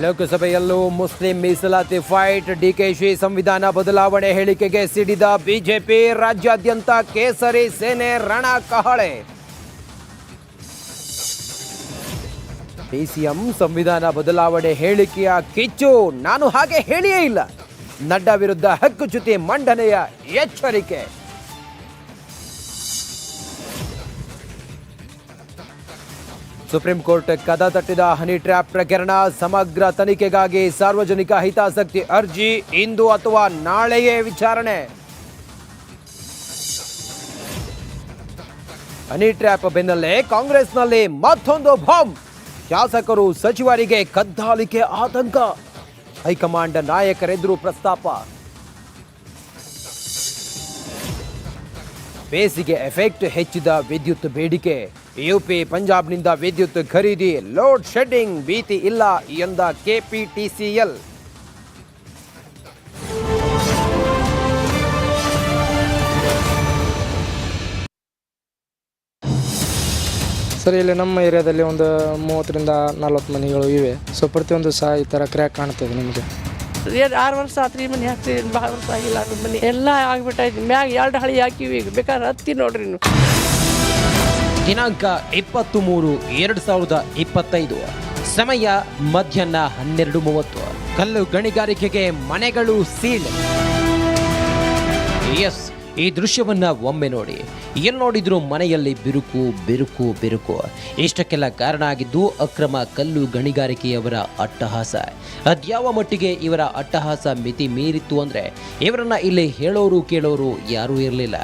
ಲೋಕಸಭೆಯಲ್ಲೂ ಮುಸ್ಲಿಂ ಮೀಸಲಾತಿ ಫೈಟ್ ಡಿಕೆಶಿ ಸಂವಿಧಾನ ಬದಲಾವಣೆ ಹೇಳಿಕೆಗೆ ಸಿಡಿದ ಬಿಜೆಪಿ ರಾಜ್ಯಾದ್ಯಂತ ಕೇಸರಿ ಸೇನೆ ರಣ ಕಹಳೆ. ಪಿಸಿಎಂ ಸಂವಿಧಾನ ಬದಲಾವಣೆ ಹೇಳಿಕೆಯ ಕಿಚ್ಚು ನಾನು ಹಾಗೆ ಹೇಳಿಯೇ ಇಲ್ಲ. ನಡ್ಡಾ ವಿರುದ್ಧ ಹಕ್ಕುಚ್ಯುತಿ ಮಂಡನೆಯ ಎಚ್ಚರಿಕೆ. ಸುಪ್ರೀಂ ಕೋರ್ಟ್ ಕದ ತಟ್ಟಿದ ಹನಿ ಟ್ರ್ಯಾಪ್ ಪ್ರಕರಣ ಸಮಗ್ರ ತನಿಖೆಗಾಗಿ ಸಾರ್ವಜನಿಕ ಹಿತಾಸಕ್ತಿ ಅರ್ಜಿ ಇಂದು ಅಥವಾ ನಾಳೆಯೇ ವಿಚಾರಣೆ. ಹನಿ ಟ್ರ್ಯಾಪ್ ಬೆನ್ನಲ್ಲೇ ಕಾಂಗ್ರೆಸ್ನಲ್ಲಿ ಮತ್ತೊಂದು ಬಾಂಬ್. ಶಾಸಕರು ಸಚಿವರಿಗೆ ಕದ್ದಾಲಿಕೆ ಆತಂಕ. ಹೈಕಮಾಂಡ್ ನಾಯಕರೆದುರು ಪ್ರಸ್ತಾಪ. ಬೇಸಿಗೆ ಎಫೆಕ್ಟ್ ಹೆಚ್ಚಿದ ವಿದ್ಯುತ್ ಬೇಡಿಕೆ. ಯುಪಿ ಪಂಜಾಬ್ನಿಂದ ವಿದ್ಯುತ್ ಖರೀದಿ ಲೋಡ್ ಶೆಡ್ಡಿಂಗ್ ಭೀತಿ ಇಲ್ಲ ಎಂದ ಕೆಪಿಟಿಸಿಎಲ್ ಸರ್ ಇಲ್ಲಿ ನಮ್ಮ ಏರಿಯಾದಲ್ಲಿ ಒಂದು ಮೂವತ್ತರಿಂದ ನಲ್ವತ್ತು ಮನೆಗಳು ಇವೆ. ಸೊ ಪ್ರತಿಯೊಂದು ಸಹ ಈ ಥರ ಕ್ರ್ಯಾಕ್ ಕಾಣ್ತದೆ ನಿಮಗೆ? ಎರಡು ಆರು ವರ್ಷ ಆತ್ರಿ ಮನೆ ಹಾಕ್ತೀವಿ ಭಾಳ ವರ್ಷ ಆಗಿಲ್ಲ ಮನೆ. ಎಲ್ಲ ಆಗ್ಬಿಟ್ಟೈತಿ ಮ್ಯಾಗ ಎರಡು ಹಳಿ ಹಾಕಿವಿ ಈಗ. ಬೇಕಾದ್ರೆ ಹತ್ತಿ ನೋಡ್ರಿ ನೀವು. ದಿನಾಂಕ ಇಪ್ಪತ್ತು ಮೂರು ಎರಡು ಸಾವಿರದ ಇಪ್ಪತ್ತೈದು. ಸಮಯ ಮಧ್ಯಾಹ್ನ ಹನ್ನೆರಡು ಮೂವತ್ತು. ಕಲ್ಲು ಗಣಿಗಾರಿಕೆಗೆ ಮನೆಗಳು ಸೀಲ್. ಎಸ್, ಈ ದೃಶ್ಯವನ್ನು ಒಮ್ಮೆ ನೋಡಿ. ಎಲ್ಲಿ ನೋಡಿದ್ರು ಮನೆಯಲ್ಲಿ ಬಿರುಕು ಬಿರುಕು ಬಿರುಕು. ಇಷ್ಟಕ್ಕೆಲ್ಲ ಕಾರಣ ಆಗಿದ್ದು ಅಕ್ರಮ ಕಲ್ಲು ಗಣಿಗಾರಿಕೆಯವರ ಅಟ್ಟಹಾಸ. ಅದ್ಯಾವ ಮಟ್ಟಿಗೆ ಇವರ ಅಟ್ಟಹಾಸ ಮಿತಿ ಮೀರಿತ್ತು ಅಂದರೆ ಇವರನ್ನು ಇಲ್ಲಿ ಹೇಳೋರು ಕೇಳೋರು ಯಾರೂ ಇರಲಿಲ್ಲ.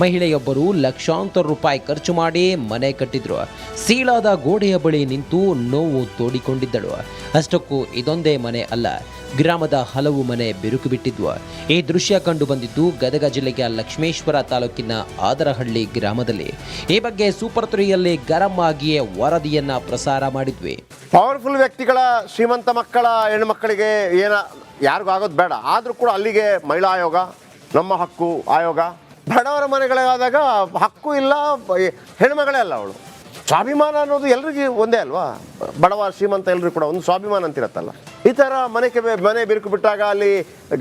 ಮಹಿಳೆಯೊಬ್ಬರು ಲಕ್ಷಾಂತರ ರೂಪಾಯಿ ಖರ್ಚು ಮಾಡಿ ಮನೆ ಕಟ್ಟಿದ್ರು. ಸೀಳಾದ ಗೋಡೆಯ ಬಳಿ ನಿಂತು ನೋವು ತೋಡಿಕೊಂಡಿದ್ದಳು. ಅಷ್ಟಕ್ಕೂ ಇದೊಂದೇ ಮನೆ ಅಲ್ಲ, ಗ್ರಾಮದ ಹಲವು ಮನೆ ಬಿರುಕು ಬಿಟ್ಟಿದ್ವು. ಈ ದೃಶ್ಯ ಕಂಡು ಬಂದಿದ್ದು ಗದಗ ಜಿಲ್ಲೆಯ ಲಕ್ಷ್ಮೇಶ್ವರ ತಾಲೂಕಿನ ಆದರಹಳ್ಳಿ ಗ್ರಾಮದಲ್ಲಿ. ಈ ಬಗ್ಗೆ ಸೂಪರ್ ತ್ರೀಯಲ್ಲಿ ಗರಂ ಆಗಿಯೇ ವರದಿಯನ್ನ ಪ್ರಸಾರ ಮಾಡಿದ್ವಿ. ಪವರ್ಫುಲ್ ವ್ಯಕ್ತಿಗಳ, ಶ್ರೀಮಂತ ಮಕ್ಕಳ ಹೆಣ್ಮಕ್ಕಳಿಗೆ ಏನ ಯಾರಿಗೂ ಆಗೋದು ಬೇಡ. ಆದರೂ ಕೂಡ ಅಲ್ಲಿಗೆ ಮಹಿಳಾ ಆಯೋಗ, ನಮ್ಮ ಹಕ್ಕು ಆಯೋಗ ಬಡವರ ಮನೆಗಳಾದಾಗ ಹಕ್ಕು ಇಲ್ಲ ಹೆಣ್ಮಗಳೇ ಅಲ್ಲ ಅವಳು. ಸ್ವಾಭಿಮಾನ ಅನ್ನೋದು ಎಲ್ರಿಗೂ ಒಂದೇ ಅಲ್ವಾ? ಬಡವ ಶ್ರೀಮಂತ ಎಲ್ರಿಗೂ ಕೂಡ ಒಂದು ಸ್ವಾಭಿಮಾನ ಅಂತಿರತ್ತಲ್ಲ. ಈ ಥರ ಮನೆಗೆ ಮನೆ ಬಿರುಕು ಬಿಟ್ಟಾಗ ಅಲ್ಲಿ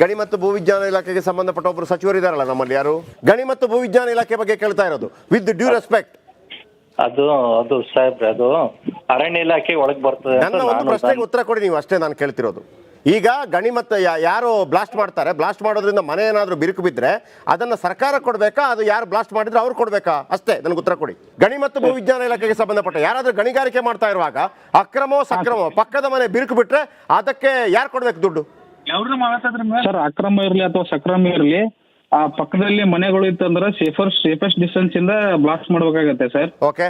ಗಣಿ ಮತ್ತು ಭೂವಿಜ್ಞಾನ ಇಲಾಖೆಗೆ ಸಂಬಂಧಪಟ್ಟ ಒಬ್ಬರು ಸಚಿವರು ಇದಾರಲ್ಲ ನಮ್ಮಲ್ಲಿ ಯಾರು? ಗಣಿ ಮತ್ತು ಭೂವಿಜ್ಞಾನ ಇಲಾಖೆ ಬಗ್ಗೆ ಕೇಳ್ತಾ ಇರೋದು ವಿತ್ ಡ್ಯೂ ರೆಸ್ಪೆಕ್ಟ್. ಅದು ಅದು ಸಾಹೇಬ್ರೆ ಅದು ಅರಣ್ಯ ಇಲಾಖೆ ಒಳಗೆ ಬರ್ತದೆ ಅಂತ ನನ್ನ ಒಂದು ಪ್ರಶ್ನೆಗೆ ಉತ್ತರ ಕೊಡಿ ನೀವು ಅಷ್ಟೇ ನಾನು ಕೇಳ್ತಿರೋದು. ಈಗ ಗಣಿ ಮತ್ತು ಯಾರು ಬ್ಲಾಸ್ಟ್ ಮಾಡ್ತಾರೆ ಬ್ಲಾಸ್ಟ್ ಮಾಡೋದ್ರಿಂದ ಮನೆ ಏನಾದರೂ ಬಿರುಕು ಬಿದ್ದರೆ ಅದನ್ನು ಸರ್ಕಾರ ಕೊಡಬೇಕಾ ಅದು ಯಾರು ಬ್ಲಾಸ್ಟ್ ಮಾಡಿದ್ರೆ ಅವ್ರು ಕೊಡಬೇಕಾ? ಅಷ್ಟೇ ನನಗೆ ಉತ್ತರ ಕೊಡಿ. ಗಣಿ ಮತ್ತು ಭೂವಿಜ್ಞಾನ ಇಲಾಖೆಗೆ ಸಂಬಂಧಪಟ್ಟ ಯಾರಾದರೂ ಗಣಿಗಾರಿಕೆ ಮಾಡ್ತಾ ಇರುವಾಗ ಅಕ್ರಮೋ ಸಕ್ರಮೋ ಪಕ್ಕದ ಮನೆ ಬಿರುಕು ಬಿಟ್ರೆ ಅದಕ್ಕೆ ಯಾರು ಕೊಡಬೇಕು ದುಡ್ಡು? ಸರ್ ಅಕ್ರಮ ಇರಲಿ ಅಥವಾ ಸಕ್ರಮ ಇರಲಿ ಆ ಪಕ್ಕದಲ್ಲಿ ಮನೆಗಳು ಇತ್ತಂದ್ರೆ ಸೇಫರ್ ಸೇಫೆಸ್ಟ್ ಡಿಸ್ಟೆನ್ಸ್ ಇಂದ ಬ್ಲಾಸ್ಟ್ ಮಾಡ್ಬೇಕಾಗತ್ತೆ sir okay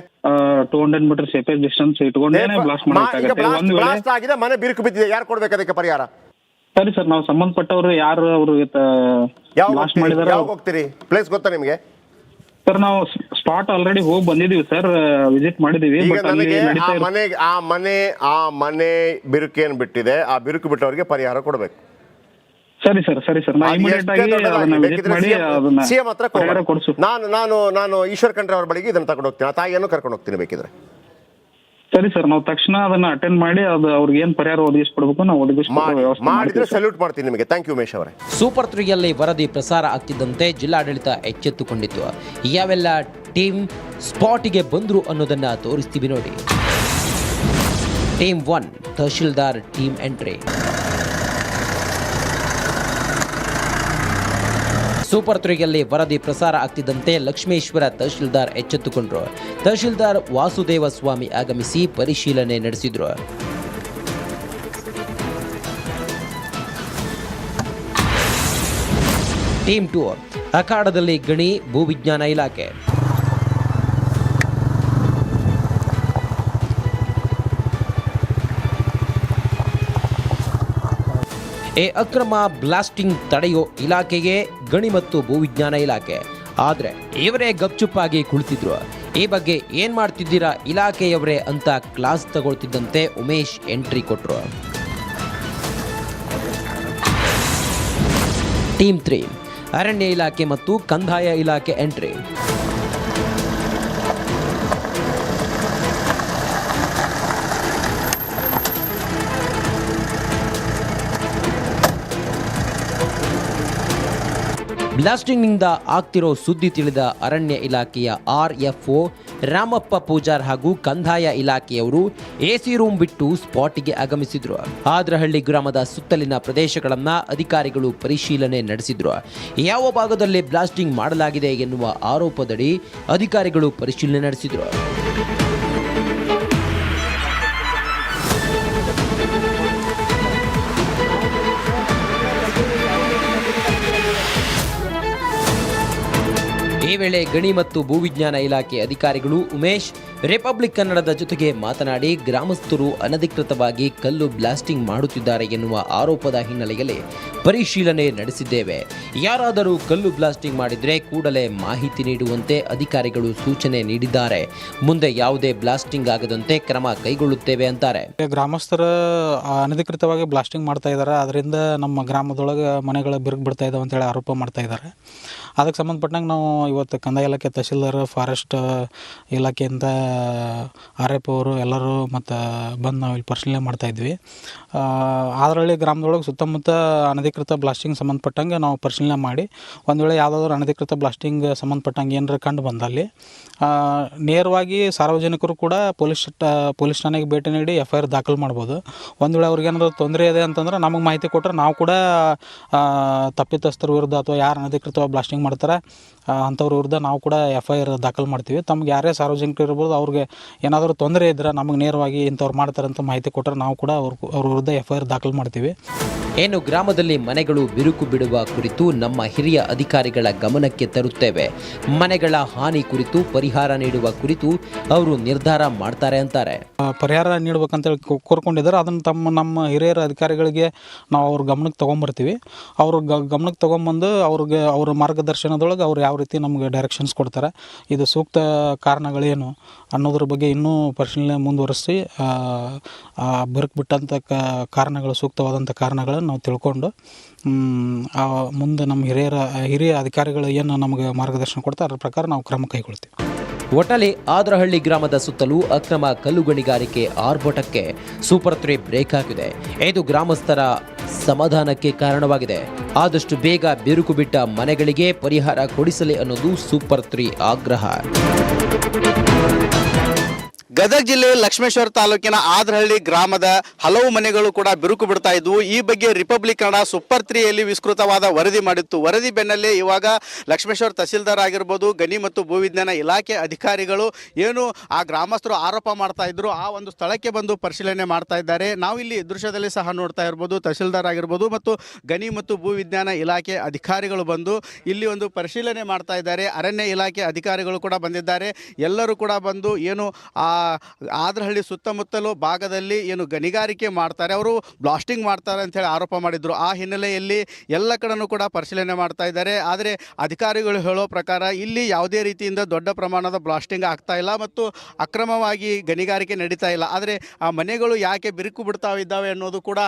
two hundred metre safest distance ಇಟ್ಕೊಂಡೇನೆ blast ಮಾಡ್ಬೇಕಾಗತ್ತೆ. ಒಂದ್ ವೇಳೆ ಬ್ಲಾಸ್ಟ್ ಆಗಿದೆ ಮನೆ ಬಿರುಕು ಬಿದ್ದಿದೆ ಯಾರು ಕೊಡ್ಬೇಕು ಅದಕ್ಕೆ ಪರಿಹಾರ? ಸರಿ ಸರ್ ನಾವು ಸಂಬಂಧಪಟ್ಟವರು ಯಾರು ಅವರು ಬ್ಲಾಸ್ಟ್ ಮಾಡಿದಾರೆ ಯಾವಾಗ ಹೋಗ್ತೀರಿ? ಪ್ಲೇಸ್ ಗೊತ್ತಾ ನಿಮಗೆ? ಸರ್ ನಾವು ಸ್ಪಾಟ್ ಆಲ್ರೆಡಿ ಹೋಗಿ ಬಂದಿದೀವಿ ಸರ್ ವಿಸಿಟ್ ಮಾಡಿದೀವಿ ಈಗ ನನಗೆ ಆ ಮನೆ ಆ ಮನೆ ಆ ಮನೆ ಬಿರುಕೇನು ಬಿಟ್ಟಿದೆ ಆ ಬಿರುಕು ಬಿಟ್ಟವರಿಗೆ ಪರಿಹಾರ ಕೊಡಬೇಕು. ಸರಿ ಸರ್ ಸರಿ ಸರ್. ಸಿಎಂ ಹತ್ರ ನಾನು ನಾನು ನಾನು ಈಶ್ವರ್ ಖಂಡ್ರೆ ಅವ್ರ ಬಳಿಗೆ ಇದನ್ನ ತಗೊಂಡು ಹೋಗ್ತೀನಿ. ಆ ತಾಯಿಯನ್ನು ಕರ್ಕೊಂಡು ಹೋಗ್ತೀನಿ ಬೇಕಿದ್ರೆ. ಸರಿ ಸರ್ ನಾವು ತಕ್ಷಣ ಅದನ್ನ ಅಟೆಂಡ್ ಮಾಡಿ ಅದು ಅವ್ರಿಗೆ ಏನ್ ಪರಿಹಾರ ಒದಗಿಸ್ಕೊಡ್ಬೇಕು ನಾವು ಒದಗಿಸ್ಕೊಡೋ ಮಾಡಿದ್ರೆ ಸಲ್ಯೂಟ್ ಮಾಡ್ತೀನಿ ನಿಮಗೆ. ಥ್ಯಾಂಕ್ ಯು ಮೇಶ್ ಅವರೇ. ಸೂಪರ್ ತ್ರೀಯಲ್ಲಿ ವರದಿ ಪ್ರಸಾರ ಆಗ್ತಿದ್ದಂತೆ ಜಿಲ್ಲಾಡಳಿತ ಎಚ್ಚೆತ್ತುಕೊಂಡಿತ್ತು. ಯಾವೆಲ್ಲ ಟೀಮ್ ಸ್ಪಾಟಿಗೆ ಬಂದ್ರು ಅನ್ನೋದನ್ನ ತೋರಿಸ್ತೀವಿ ನೋಡಿ. Team one tahsildar team entry super ತ್ರೀಯಲ್ಲಿ ವರದಿ ಪ್ರಸಾರ ಆಗ್ತಿದ್ದಂತೆ ಲಕ್ಷ್ಮೇಶ್ವರ ತಹಶೀಲ್ದಾರ್ ಎಚ್ಚೆತ್ತುಕೊಂಡ್ರು. ತಹಶೀಲ್ದಾರ್ ವಾಸುದೇವ ಸ್ವಾಮಿ ಆಗಮಿಸಿ ಪರಿಶೀಲನೆ ನಡೆಸಿದ್ರು. ಟೀಮ್ ಟೂರ್, ಅಖಾಡದಲ್ಲಿ ಗಣಿ, ಭೂವಿಜ್ಞಾನ ಇಲಾಖೆ. ಎ ಅಕ್ರಮ ಬ್ಲಾಸ್ಟಿಂಗ್ ತಡೆಯೋ ಇಲಾಖೆಗೆ ಗಣಿ ಮತ್ತು ಭೂವಿಜ್ಞಾನ ಇಲಾಖೆ. ಆದರೆ ಇವರೇ ಗಪ್ಚುಪ್ಪಾಗಿ ಕುಳಿತಿದ್ರು. ಈ ಬಗ್ಗೆ ಏನ್ ಮಾಡ್ತಿದ್ದೀರಾ ಇಲಾಖೆಯವರೇ ಅಂತ ಕ್ಲಾಸ್ ತಗೊಳ್ತಿದ್ದಂತೆ ಉಮೇಶ್ ಎಂಟ್ರಿ ಕೊಟ್ರು. Team three. ಅರಣ್ಯ ಇಲಾಖೆ ಮತ್ತು ಕಂದಾಯ ಇಲಾಖೆ ಎಂಟ್ರಿ. ಬ್ಲಾಸ್ಟಿಂಗ್ನಿಂದ ಆಗ್ತಿರೋ ಸುದ್ದಿ ತಿಳಿದ ಅರಣ್ಯ ಇಲಾಖೆಯ R F O Ramappa Pujar ಹಾಗೂ ಕಂದಾಯ ಇಲಾಖೆಯವರು ಎಸಿ ರೂಮ್ ಬಿಟ್ಟು ಸ್ಪಾಟಿಗೆ ಆಗಮಿಸಿದ್ರು. ಆದ್ರಹಳ್ಳಿ ಗ್ರಾಮದ ಸುತ್ತಲಿನ ಪ್ರದೇಶಗಳನ್ನ ಅಧಿಕಾರಿಗಳು ಪರಿಶೀಲನೆ ನಡೆಸಿದ್ರು. ಯಾವ ಭಾಗದಲ್ಲಿ ಬ್ಲಾಸ್ಟಿಂಗ್ ಮಾಡಲಾಗಿದೆ ಎನ್ನುವ ಆರೋಪದಡಿ ಅಧಿಕಾರಿಗಳು ಪರಿಶೀಲನೆ ನಡೆಸಿದ್ರು. ಈ ವೇಳೆ ಗಣಿ ಮತ್ತು ಭೂವಿಜ್ಞಾನ ಇಲಾಖೆ ಅಧಿಕಾರಿಗಳು ಉಮೇಶ್, ರಿಪಬ್ಲಿಕ್ ಕನ್ನಡದ ಜೊತೆಗೆ ಮಾತನಾಡಿ ಗ್ರಾಮಸ್ಥರು ಅನಧಿಕೃತವಾಗಿ ಕಲ್ಲು ಬ್ಲಾಸ್ಟಿಂಗ್ ಮಾಡುತ್ತಿದ್ದಾರೆ ಎನ್ನುವ ಆರೋಪದ ಹಿನ್ನೆಲೆಯಲ್ಲಿ ಪರಿಶೀಲನೆ ನಡೆಸಿದ್ದೇವೆ. ಯಾರಾದರೂ ಕಲ್ಲು ಬ್ಲಾಸ್ಟಿಂಗ್ ಮಾಡಿದರೆ ಕೂಡಲೇ ಮಾಹಿತಿ ನೀಡುವಂತೆ ಅಧಿಕಾರಿಗಳು ಸೂಚನೆ ನೀಡಿದ್ದಾರೆ. ಮುಂದೆ ಯಾವುದೇ ಬ್ಲಾಸ್ಟಿಂಗ್ ಆಗದಂತೆ ಕ್ರಮ ಕೈಗೊಳ್ಳುತ್ತೇವೆ ಅಂತಾರೆ. ಗ್ರಾಮಸ್ಥರ ಅನಧಿಕೃತವಾಗಿ ಬ್ಲಾಸ್ಟಿಂಗ್ ಮಾಡ್ತಾ ಇದ್ದಾರೆ. ಅದರಿಂದ ನಮ್ಮ ಗ್ರಾಮದೊಳಗೆ ಮನೆಗಳ ಬಿರುಕು ಬಿಡ್ತಾ ಇದ್ದಾವೆ ಅಂತೇಳಿ ಆರೋಪ ಮಾಡ್ತಾ ಇದ್ದಾರೆ. ಅದಕ್ಕೆ ಸಂಬಂಧಪಟ್ಟಂಗೆ ನಾವು ಇವತ್ತು ಕಂದಾಯ ಇಲಾಖೆ ತಹಶೀಲ್ದಾರ್, ಫಾರೆಸ್ಟ್ ಇಲಾಖೆಯಿಂದ ಆರ್ ಎಫ್ ಅವರು ಎಲ್ಲರೂ ಮತ್ತು ಬಂದು ನಾವು ಇಲ್ಲಿ ಪರಿಶೀಲನೆ ಮಾಡ್ತಾಯಿದ್ವಿ ಅದರಲ್ಲಿ ಗ್ರಾಮದೊಳಗೆ ಸುತ್ತಮುತ್ತ ಅನಧಿಕೃತ ಬ್ಲಾಸ್ಟಿಂಗ್ ಸಂಬಂಧಪಟ್ಟಂಗೆ ನಾವು ಪರಿಶೀಲನೆ ಮಾಡಿ, ಒಂದು ವೇಳೆ ಯಾವುದಾದ್ರೂ ಅನಧಿಕೃತ ಬ್ಲಾಸ್ಟಿಂಗ್ ಸಂಬಂಧಪಟ್ಟಂಗೆ ಏನಾರ ಕಂಡು ಬಂದಲ್ಲಿ ನೇರವಾಗಿ ಸಾರ್ವಜನಿಕರು ಕೂಡ ಪೊಲೀಸ್ ಪೊಲೀಸ್ ಠಾಣೆಗೆ ಭೇಟಿ ನೀಡಿ ಎಫ್ ಐ ಆರ್ ದಾಖಲು ಮಾಡ್ಬೋದು. ಒಂದು ವೇಳೆ ಅವ್ರಿಗೆ ಏನಾದರೂ ತೊಂದರೆ ಇದೆ ಅಂತಂದ್ರೆ ನಮಗೆ ಮಾಹಿತಿ ಕೊಟ್ಟರೆ ನಾವು ಕೂಡ ತಪ್ಪಿತಸ್ಥರ ವಿರುದ್ಧ ಅಥವಾ ಯಾರು ಅನಧಿಕೃತವಾಗಿ ಬ್ಲಾಸ್ಟಿಂಗ್ ಮಾಡ್ತಾರೆ. ಅಂಥವ್ರ ವಿರುದ್ಧ ನಾವು ಕೂಡ ಎಫ್ ಐ ಆರ್ ದಾಖಲು ಮಾಡ್ತೀವಿ. ತಮ್ಗೆ ಯಾರೇ ಸಾರ್ವಜನಿಕರು ಇರ್ಬೋದು, ಅವ್ರಿಗೆ ಏನಾದರೂ ತೊಂದರೆ ಇದ್ದರೆ ನಮಗೆ ನೇರವಾಗಿ ಇಂಥವ್ರು ಮಾಡ್ತಾರೆ ಅಂತ ಮಾಹಿತಿ ಕೊಟ್ಟರೆ ನಾವು ಕೂಡ ಅವ್ರ ಅವ್ರ ವಿರುದ್ಧ ಎಫ್ ಐ ಆರ್ ದಾಖಲು ಮಾಡ್ತೀವಿ. ಏನು ಗ್ರಾಮದಲ್ಲಿ ಮನೆಗಳು ಬಿರುಕು ಬಿಡುವ ಕುರಿತು ನಮ್ಮ ಹಿರಿಯ ಅಧಿಕಾರಿಗಳ ಗಮನಕ್ಕೆ ತರುತ್ತೇವೆ. ಮನೆಗಳ ಹಾನಿ ಕುರಿತು ಪರಿಹಾರ ನೀಡುವ ಕುರಿತು ಅವರು ನಿರ್ಧಾರ ಮಾಡ್ತಾರೆ ಅಂತಾರೆ. ಪರಿಹಾರ ನೀಡ್ಬೇಕಂತೇಳಿ ಹೇಳಿ ಕೋರ್ಕೊಂಡಿದ್ದಾರೆ. ಅದನ್ನು ತಮ್ಮ, ನಮ್ಮ ಹಿರಿಯರ ಅಧಿಕಾರಿಗಳಿಗೆ ನಾವು ಅವ್ರ ಗಮನಕ್ಕೆ ತೊಗೊಂಬರ್ತೀವಿ. ಅವ್ರ ಗಮನಕ್ಕೆ ತೊಗೊಂಬಂದು ಅವ್ರಿಗೆ, ಅವ್ರ ಮಾರ್ಗದರ್ಶನದೊಳಗೆ ಅವ್ರು ಯಾವ ರೀತಿ ನಮಗೆ ಡೈರೆಕ್ಷನ್ಸ್ ಕೊಡ್ತಾರೆ. ಇದು ಸೂಕ್ತ ಕಾರಣಗಳೇನು? ಅನ್ನೋದ್ರ ಬಗ್ಗೆ ಇನ್ನೂ ಪರಿಶೀಲನೆ ಮುಂದುವರಿಸಿ ಆ, ಆ ಬಿರುಕು ಬಿಟ್ಟಂಥ ಕ ಕಾರಣಗಳು ಸೂಕ್ತವಾದಂಥ ಕಾರಣಗಳನ್ನು ನಾವು ತಿಳ್ಕೊಂಡು ಆ ಮುಂದೆ ನಮ್ಮ ಹಿರಿಯರ ಹಿರಿಯ ಅಧಿಕಾರಿಗಳು ಏನು ನಮಗೆ ಮಾರ್ಗದರ್ಶನ ಕೊಡ್ತಾರೆ ಅದರ ಪ್ರಕಾರ ನಾವು ಕ್ರಮ ಕೈಗೊಳ್ತೀವಿ. ಒಟ್ಟಲ್ಲಿ ಆದ್ರಹಳ್ಳಿ ಗ್ರಾಮದ ಸುತ್ತಲೂ ಅಕ್ರಮ ಕಲ್ಲು ಗಣಿಗಾರಿಕೆ ಆರ್ಭಟಕ್ಕೆ ಸೂಪರ್ ತ್ರೀ ಬ್ರೇಕ್ ಆಗಿದೆ ಇದು ಗ್ರಾಮಸ್ಥರ ಸಮಾಧಾನಕ್ಕೆ ಕಾರಣವಾಗಿದೆ. ಆದಷ್ಟು ಬೇಗ ಬಿರುಕು ಬಿಟ್ಟ ಮನೆಗಳಿಗೆ ಪರಿಹಾರ ಕೊಡಿಸಲಿ ಅನ್ನೋದು ಸೂಪರ್ ತ್ರೀ ಆಗ್ರಹ. ಗದಗ ಜಿಲ್ಲೆ ಲಕ್ಷ್ಮೇಶ್ವರ ತಾಲೂಕಿನ ಆದ್ರಹಳ್ಳಿ ಗ್ರಾಮದ ಹಲವು ಮನೆಗಳು ಕೂಡ ಬಿರುಕು ಬಿಡ್ತಾ ಇದ್ವು. ಈ ಬಗ್ಗೆ ರಿಪಬ್ಲಿಕ್ ಕನ್ನಡ ಸೂಪರ್ ತ್ರೀಯಲ್ಲಿ ವಿಸ್ತೃತವಾದ ವರದಿ ಮಾಡಿತ್ತು. ವರದಿ ಬೆನ್ನಲ್ಲೇ ಇವಾಗ ಲಕ್ಷ್ಮೇಶ್ವರ ತಹಸೀಲ್ದಾರ್ ಆಗಿರ್ಬೋದು, ಗಣಿ ಮತ್ತು ಭೂವಿಜ್ಞಾನ ಇಲಾಖೆ ಅಧಿಕಾರಿಗಳು ಏನು ಆ ಗ್ರಾಮಸ್ಥರು ಆರೋಪ ಮಾಡ್ತಾ ಇದ್ರು, ಆ ಒಂದು ಸ್ಥಳಕ್ಕೆ ಬಂದು ಪರಿಶೀಲನೆ ಮಾಡ್ತಾ ಇದ್ದಾರೆ. ನಾವು ಇಲ್ಲಿ ದೃಶ್ಯದಲ್ಲಿ ಸಹ ನೋಡ್ತಾ ಇರ್ಬೋದು, ತಹಸೀಲ್ದಾರ್ ಆಗಿರ್ಬೋದು ಮತ್ತು ಗಣಿ ಮತ್ತು ಭೂವಿಜ್ಞಾನ ಇಲಾಖೆ ಅಧಿಕಾರಿಗಳು ಬಂದು ಇಲ್ಲಿ ಒಂದು ಪರಿಶೀಲನೆ ಮಾಡ್ತಾ ಇದ್ದಾರೆ. ಅರಣ್ಯ ಇಲಾಖೆ ಅಧಿಕಾರಿಗಳು ಕೂಡ ಬಂದಿದ್ದಾರೆ. ಎಲ್ಲರೂ ಕೂಡ ಬಂದು ಏನು ಆ ಆದ್ರಹಳ್ಳಿ ಸುತ್ತಮುತ್ತಲು ಭಾಗದಲ್ಲಿ ಏನು ಗಣಿಗಾರಿಕೆ ಮಾಡ್ತಾರೆ ಅವರು ಬ್ಲಾಸ್ಟಿಂಗ್ ಮಾಡ್ತಾರೆ ಅಂತ ಹೇಳಿ ಆರೋಪ ಮಾಡಿದ್ರು. ಆ ಹಿನ್ನೆಲೆಯಲ್ಲಿ ಎಲ್ಲ ಕಡೆನೂ ಕೂಡ ಪರಿಶೀಲನೆ ಮಾಡ್ತಾ ಇದ್ದಾರೆ. ಆದರೆ ಅಧಿಕಾರಿಗಳು ಹೇಳೋ ಪ್ರಕಾರ ಇಲ್ಲಿ ಯಾವುದೇ ರೀತಿಯಿಂದ ದೊಡ್ಡ ಪ್ರಮಾಣದ ಬ್ಲಾಸ್ಟಿಂಗ್ ಆಗ್ತಾ ಇಲ್ಲ ಮತ್ತು ಅಕ್ರಮವಾಗಿ ಗಣಿಗಾರಿಕೆ ನಡೀತಾ ಇಲ್ಲ. ಆದರೆ ಆ ಮನೆಗಳು ಯಾಕೆ ಬಿರುಕು ಬಿಡ್ತಾ ಇದ್ದಾವೆ ಅನ್ನೋದು ಕೂಡ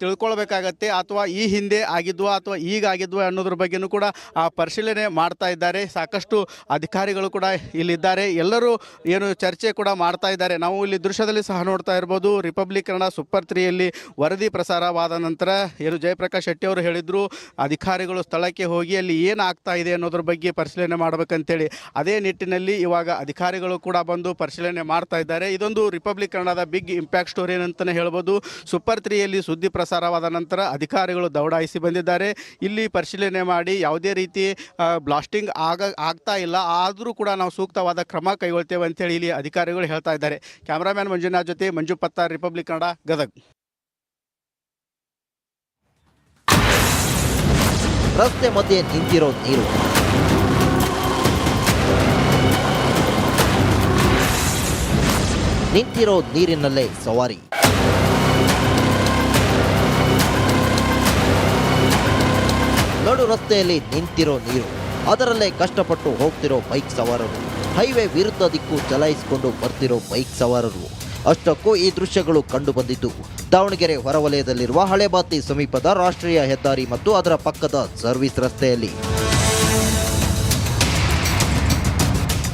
ತಿಳ್ಕೊಳ್ಬೇಕಾಗತ್ತೆ. ಅಥವಾ ಈ ಹಿಂದೆ ಆಗಿದ್ವಾ ಅಥವಾ ಈಗ ಆಗಿದ್ವಾ ಅನ್ನೋದ್ರ ಬಗ್ಗೆನೂ ಕೂಡ ಆ, ಪರಿಶೀಲನೆ ಮಾಡ್ತಾ ಇದ್ದಾರೆ. ಸಾಕಷ್ಟು ಅಧಿಕಾರಿಗಳು ಕೂಡ ಇಲ್ಲಿದ್ದಾರೆ. ಎಲ್ಲರೂ ಏನು ಚರ್ಚೆ ಕೂಡ ಮಾಡ್ತಾ ಇದ್ದಾರೆ. ನಾವು ಇಲ್ಲಿ ದೃಶ್ಯದಲ್ಲಿ ಸಹ ನೋಡ್ತಾ ಇರ್ಬೋದು ರಿಪಬ್ಲಿಕ್ ಕನ್ನಡ ಸೂಪರ್ ತ್ರೀಯಲ್ಲಿ ವರದಿ ಪ್ರಸಾರವಾದ ನಂತರ ಏನು ಜಯಪ್ರಕಾಶ್ ಶೆಟ್ಟಿ ಅವರು ಹೇಳಿದರು, ಅಧಿಕಾರಿಗಳು ಸ್ಥಳಕ್ಕೆ ಹೋಗಿ ಅಲ್ಲಿ ಏನಾಗ್ತಾ ಇದೆ ಅನ್ನೋದ್ರ ಬಗ್ಗೆ ಪರಿಶೀಲನೆ ಮಾಡಬೇಕಂತೇಳಿ. ಅದೇ ನಿಟ್ಟಿನಲ್ಲಿ ಇವಾಗ ಅಧಿಕಾರಿಗಳು ಕೂಡ ಬಂದು ಪರಿಶೀಲನೆ ಮಾಡ್ತಾ ಇದ್ದಾರೆ. ಇದೊಂದು ರಿಪಬ್ಲಿಕ್ ಕನ್ನಡದ ಬಿಗ್ ಇಂಪ್ಯಾಕ್ಟ್ ಸ್ಟೋರಿ ಅಂತಲೇ ಹೇಳ್ಬೋದು. ಸೂಪರ್ ತ್ರೀಯಲ್ಲಿ ಸುದ್ದಿ ಪ್ರಸಾರವಾದ ನಂತರ ಅಧಿಕಾರಿಗಳು ದೌಡಾಯಿಸಿ ಬಂದಿದ್ದಾರೆ. ಇಲ್ಲಿ ಪರಿಶೀಲನೆ ಮಾಡಿ ಯಾವುದೇ ರೀತಿ ಬ್ಲಾಸ್ಟಿಂಗ್ ಆಗ, ಆಗ್ತಾ ಇಲ್ಲ. ಆದರೂ ಕೂಡ ನಾವು ಸೂಕ್ತವಾದ ಕ್ರಮ ಕೈಗೊಳ್ತೇವೆ ಅಂತೇಳಿ ಇಲ್ಲಿ ಅಧಿಕಾರಿಗಳು ಹೇಳ್ತಾ ಇದ್ದಾರೆ. ಕ್ಯಾಮ್ರಾಮ್ಯಾನ್ ಮಂಜುನಾಥ್ ಜೊತೆ ಮಂಜು ಪತ್ತಾರ್, ರಿಪಬ್ಲಿಕ್ ಕನ್ನಡ, ಗದಗ್. ರಸ್ತೆ ಮಧ್ಯೆ ನಿಂತಿರೋ ನೀರು. ನಿಂತಿರೋ ನೀರಿನಲ್ಲೇ ಸವಾರಿ. ನಡು ರಸ್ತೆಯಲ್ಲಿ ನಿಂತಿರೋ ನೀರು. ಅದರಲ್ಲೇ ಕಷ್ಟಪಟ್ಟು ಹೋಗ್ತಿರೋ ಬೈಕ್ ಸವಾರರು. ಹೈವೇ ವಿರುದ್ಧ ದಿಕ್ಕು ಚಲಾಯಿಸಿಕೊಂಡು ಬರ್ತಿರೋ ಬೈಕ್ ಸವಾರರು. ಅಷ್ಟಕ್ಕೂ ಈ ದೃಶ್ಯಗಳು ಕಂಡು ಬಂದಿದ್ದು ದಾವಣಗೆರೆ ಹೊರವಲಯದಲ್ಲಿರುವ ಹಳೆಬಾತಿ ಸಮೀಪದ ರಾಷ್ಟ್ರೀಯ ಹೆದ್ದಾರಿ ಮತ್ತು ಅದರ ಪಕ್ಕದ ಸರ್ವಿಸ್ ರಸ್ತೆಯಲ್ಲಿ.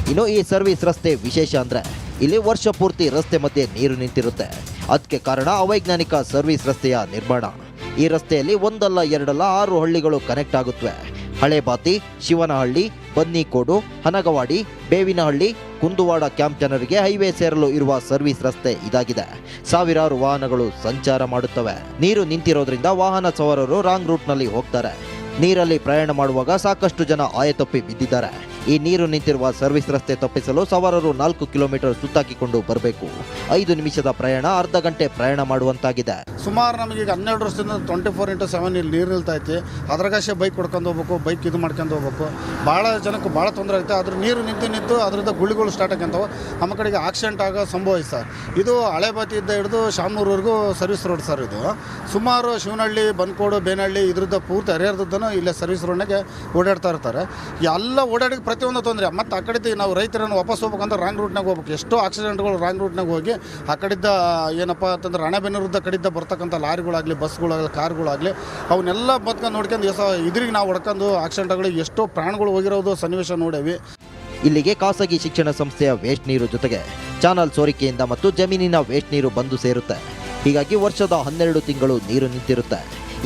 ಇನ್ನು ಈ ಸರ್ವಿಸ್ ರಸ್ತೆ ವಿಶೇಷ ಅಂದ್ರೆ, ಇಲ್ಲಿ ವರ್ಷ ಪೂರ್ತಿ ರಸ್ತೆ ಮಧ್ಯೆ ನೀರು ನಿಂತಿರುತ್ತೆ. ಅದಕ್ಕೆ ಕಾರಣ ಅವೈಜ್ಞಾನಿಕ ಸರ್ವಿಸ್ ರಸ್ತೆಯ ನಿರ್ಮಾಣ. ಈ ರಸ್ತೆಯಲ್ಲಿ ಒಂದಲ್ಲ ಎರಡಲ್ಲ ಆರು ಹಳ್ಳಿಗಳು ಕನೆಕ್ಟ್ ಆಗುತ್ತವೆ ಹಳೇಬಾತಿ, ಶಿವನಹಳ್ಳಿ, ಬನ್ನಿಕೋಡು, ಹನಗವಾಡಿ, ಬೇವಿನಹಳ್ಳಿ, ಕುಂದುವಾಡ ಕ್ಯಾಂಪ್ ಜನರಿಗೆ ಹೈವೇ ಸೇರಲು ಇರುವ ಸರ್ವಿಸ್ ರಸ್ತೆ ಇದಾಗಿದೆ. ಸಾವಿರಾರು ವಾಹನಗಳು ಸಂಚಾರ ಮಾಡುತ್ತವೆ. ನೀರು ನಿಂತಿರೋದ್ರಿಂದ ವಾಹನ ಸವಾರರು ರಾಂಗ್ ರೂಟ್ನಲ್ಲಿ ಹೋಗ್ತಾರೆ. ನೀರಲ್ಲಿ ಪ್ರಯಾಣ ಮಾಡುವಾಗ ಸಾಕಷ್ಟು ಜನ ಆಯತಪ್ಪಿ ಬಿದ್ದಿದ್ದಾರೆ. ಈ ನೀರು ನಿಂತಿರುವ ಸರ್ವಿಸ್ ರಸ್ತೆ ತಪ್ಪಿಸಲು ಸವಾರರು ನಾಲ್ಕು ಕಿಲೋಮೀಟರ್ ಸುತ್ತಾಕಿಕೊಂಡು ಬರಬೇಕು. ಐದು ನಿಮಿಷದ ಪ್ರಯಾಣ, ಅರ್ಧ ಗಂಟೆ ಪ್ರಯಾಣ ಮಾಡುವಂತಾಗಿದೆ. ಸುಮಾರು ನಮಗೆ ಈಗ ಹನ್ನೆರಡು ವರ್ಷದಿಂದ ಟ್ವೆಂಟಿ ಫೋರ್ ಇಂಟು ಸೆವೆನ್ ಇಲ್ಲಿ ನೀರು ನಿಲ್ತೈತಿ ಅದ್ರಾಗಷ್ಟೇ ಬೈಕ್ ಹೊಡ್ಕೊಂಡು ಹೋಗ್ಬೇಕು ಬೈಕ್ ಇದು ಮಾಡ್ಕೊಂಡು ಹೋಗ್ಬೇಕು. ಭಾಳ ಜನಕ್ಕೆ ಭಾಳ ತೊಂದರೆ ಆಗುತ್ತೆ. ಅದ್ರ ನೀರು ನಿಂತು ನಿಂತು ಅದರಿಂದ ಗುಳಿಗಳು ಸ್ಟಾರ್ಟ್ ಆಗ್ಯಂತವು ನಮ್ಮ ಕಡೆಗೆ ಆಕ್ಸಿಡೆಂಟ್ ಆಗೋ ಸಂಭವ ಸರ್ ಇದು ಹಳೇಬಾತಿಯಿಂದ ಹಿಡಿದು ಶಾಮನೂರ್ವರೆಗೂ ಸರ್ವಿಸ್ ರೋಡ್ ಸರ್ ಇದು. ಸುಮಾರು ಶಿವನಹಳ್ಳಿ, ಬನ್ಕೋಡು, ಬೇನಹಳ್ಳಿ ಇದ್ರದ್ದು ಪೂರ್ತಿ ಹರಿಹರದ್ದನ್ನು ಇಲ್ಲೇ ಸರ್ವಿಸ್ ರೋಡ್ನಾಗೆ ಓಡಾಡ್ತಾ ಇರ್ತಾರೆ. ಎಲ್ಲ ಓಡಾಡಿಗೆ ಪ್ರತಿಯೊಂದು ತೊಂದರೆ. ಮತ್ತು ಆ ಕಡೆದು ನಾವು ರೈತರನ್ನು ವಾಪಸ್ ಹೋಗ್ಬೇಕಂದ್ರೆ ರಾಂಗ್ ರೂಟ್ನಾಗ ಹೋಗ್ಬೇಕು. ಎಷ್ಟೋ ಆಕ್ಸಿಡೆಂಟ್ಗಳು ರಾಂಗ್ ರೂಟ್ನಾಗ ಹೋಗಿ, ಆ ಕಡಿದ್ದ ಏನಪ್ಪ ಅಂತಂದ್ರೆ ರಾಣೆಬೆನ್ನೂರದ ಕಡಿದ್ದ ಬರ್ತಕ್ಕಂಥ ಲಾರಿಗಳಾಗಲಿ ಬಸ್ಗಳಾಗಲಿ ಕಾರ್ಗಳಾಗಲಿ, ಅವನ್ನೆಲ್ಲ ಬದ್ಕೊಂಡು ನೋಡ್ಕೊಂಡು ಎಸ, ಇದ್ರಿಗೆ ನಾವು ಹೊಡ್ಕೊಂಡು ಆಕ್ಸಿಡೆಂಟ್ಗಳಿಗೆ ಎಷ್ಟೋ ಪ್ರಾಣಗಳು ಹೋಗಿರೋದು ಸನ್ನಿವೇಶ ನೋಡೇವಿ. ಇಲ್ಲಿಗೆ ಖಾಸಗಿ ಶಿಕ್ಷಣ ಸಂಸ್ಥೆಯ ವೇಸ್ಟ್ ನೀರು ಜೊತೆಗೆ ಚಾನಲ್ ಸೋರಿಕೆಯಿಂದ ಮತ್ತು ಜಮೀನಿನ ವೇಸ್ಟ್ ನೀರು ಬಂದು ಸೇರುತ್ತೆ. ಹೀಗಾಗಿ ವರ್ಷದ ಹನ್ನೆರಡು ತಿಂಗಳು ನೀರು ನಿಂತಿರುತ್ತೆ.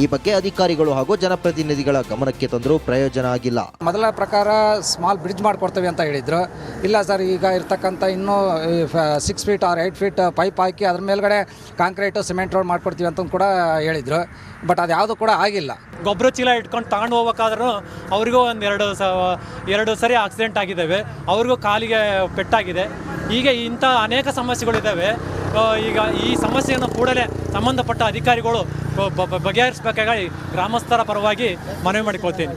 ಈ ಬಗ್ಗೆ ಅಧಿಕಾರಿಗಳು ಹಾಗೂ ಜನಪ್ರತಿನಿಧಿಗಳ ಗಮನಕ್ಕೆ ತಂದರೂ ಪ್ರಯೋಜನ ಆಗಿಲ್ಲ. ಮೊದಲ ಪ್ರಕಾರ ಸ್ಮಾಲ್ ಬ್ರಿಡ್ಜ್ ಮಾಡಿಕೊಡ್ತೇವೆ ಅಂತ ಹೇಳಿದ್ರು. ಇಲ್ಲ ಸರ್ ಈಗ ಇರ್ತಕ್ಕಂಥ ಇನ್ನೂ six feet or eight feet pipe ಹಾಕಿ ಅದ್ರ ಮೇಲ್ಗಡೆ ಕಾಂಕ್ರೀಟು ಸಿಮೆಂಟ್ ರೋಡ್ ಮಾಡಿಕೊಡ್ತೀವಿ ಅಂತ ಕೂಡ ಹೇಳಿದರು. ಬಟ್ ಅದು ಯಾವುದು ಕೂಡ ಆಗಿಲ್ಲ. ಗೊಬ್ಬರ ಚೀಲ ಇಟ್ಕೊಂಡು ತಗೊಂಡು ಹೋಗ್ಬೇಕಾದ್ರೂ ಅವ್ರಿಗೂ ಒಂದು ಎರಡು ಸ, ಎರಡು ಸರಿ ಆಕ್ಸಿಡೆಂಟ್ ಆಗಿದ್ದಾವೆ. ಅವ್ರಿಗೂ ಕಾಲಿಗೆ ಪೆಟ್ಟಾಗಿದೆ. ಹೀಗೆ ಇಂಥ ಅನೇಕ ಸಮಸ್ಯೆಗಳಿದ್ದಾವೆ ಈಗ ಈ ಸಮಸ್ಯೆಯನ್ನು ಕೂಡಲೇ ಸಂಬಂಧಪಟ್ಟ ಅಧಿಕಾರಿಗಳು ಬಗೆಹರಿಸಬೇಕಾಗಿ ಗ್ರಾಮಸ್ಥರ ಪರವಾಗಿ ಮನವಿ ಮಾಡಿಕೊಳ್ತೀನಿ.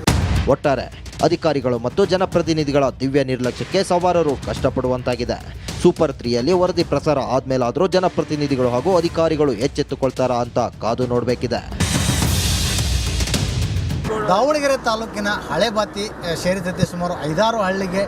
ಒಟ್ಟಾರೆ ಅಧಿಕಾರಿಗಳು ಮತ್ತು ಜನಪ್ರತಿನಿಧಿಗಳ ದಿವ್ಯ ನಿರ್ಲಕ್ಷ್ಯಕ್ಕೆ ಸವಾರರು ಕಷ್ಟಪಡುವಂತಾಗಿದೆ. ಸೂಪರ್ ತ್ರೀಯಲ್ಲಿ ವರದಿ ಪ್ರಸಾರ ಆದ್ಮೇಲಾದರೂ ಜನಪ್ರತಿನಿಧಿಗಳು ಹಾಗೂ ಅಧಿಕಾರಿಗಳು ಎಚ್ಚೆತ್ತುಕೊಳ್ತಾರಾ ಅಂತ ಕಾದು ನೋಡಬೇಕಿದೆ. ದಾವಣಗೆರೆ ತಾಲೂಕಿನ ಹಳೆಬಾತಿ ಸೇರಿದಂತೆ ಸುಮಾರು ಐದಾರು ಹಳ್ಳಿಗೆ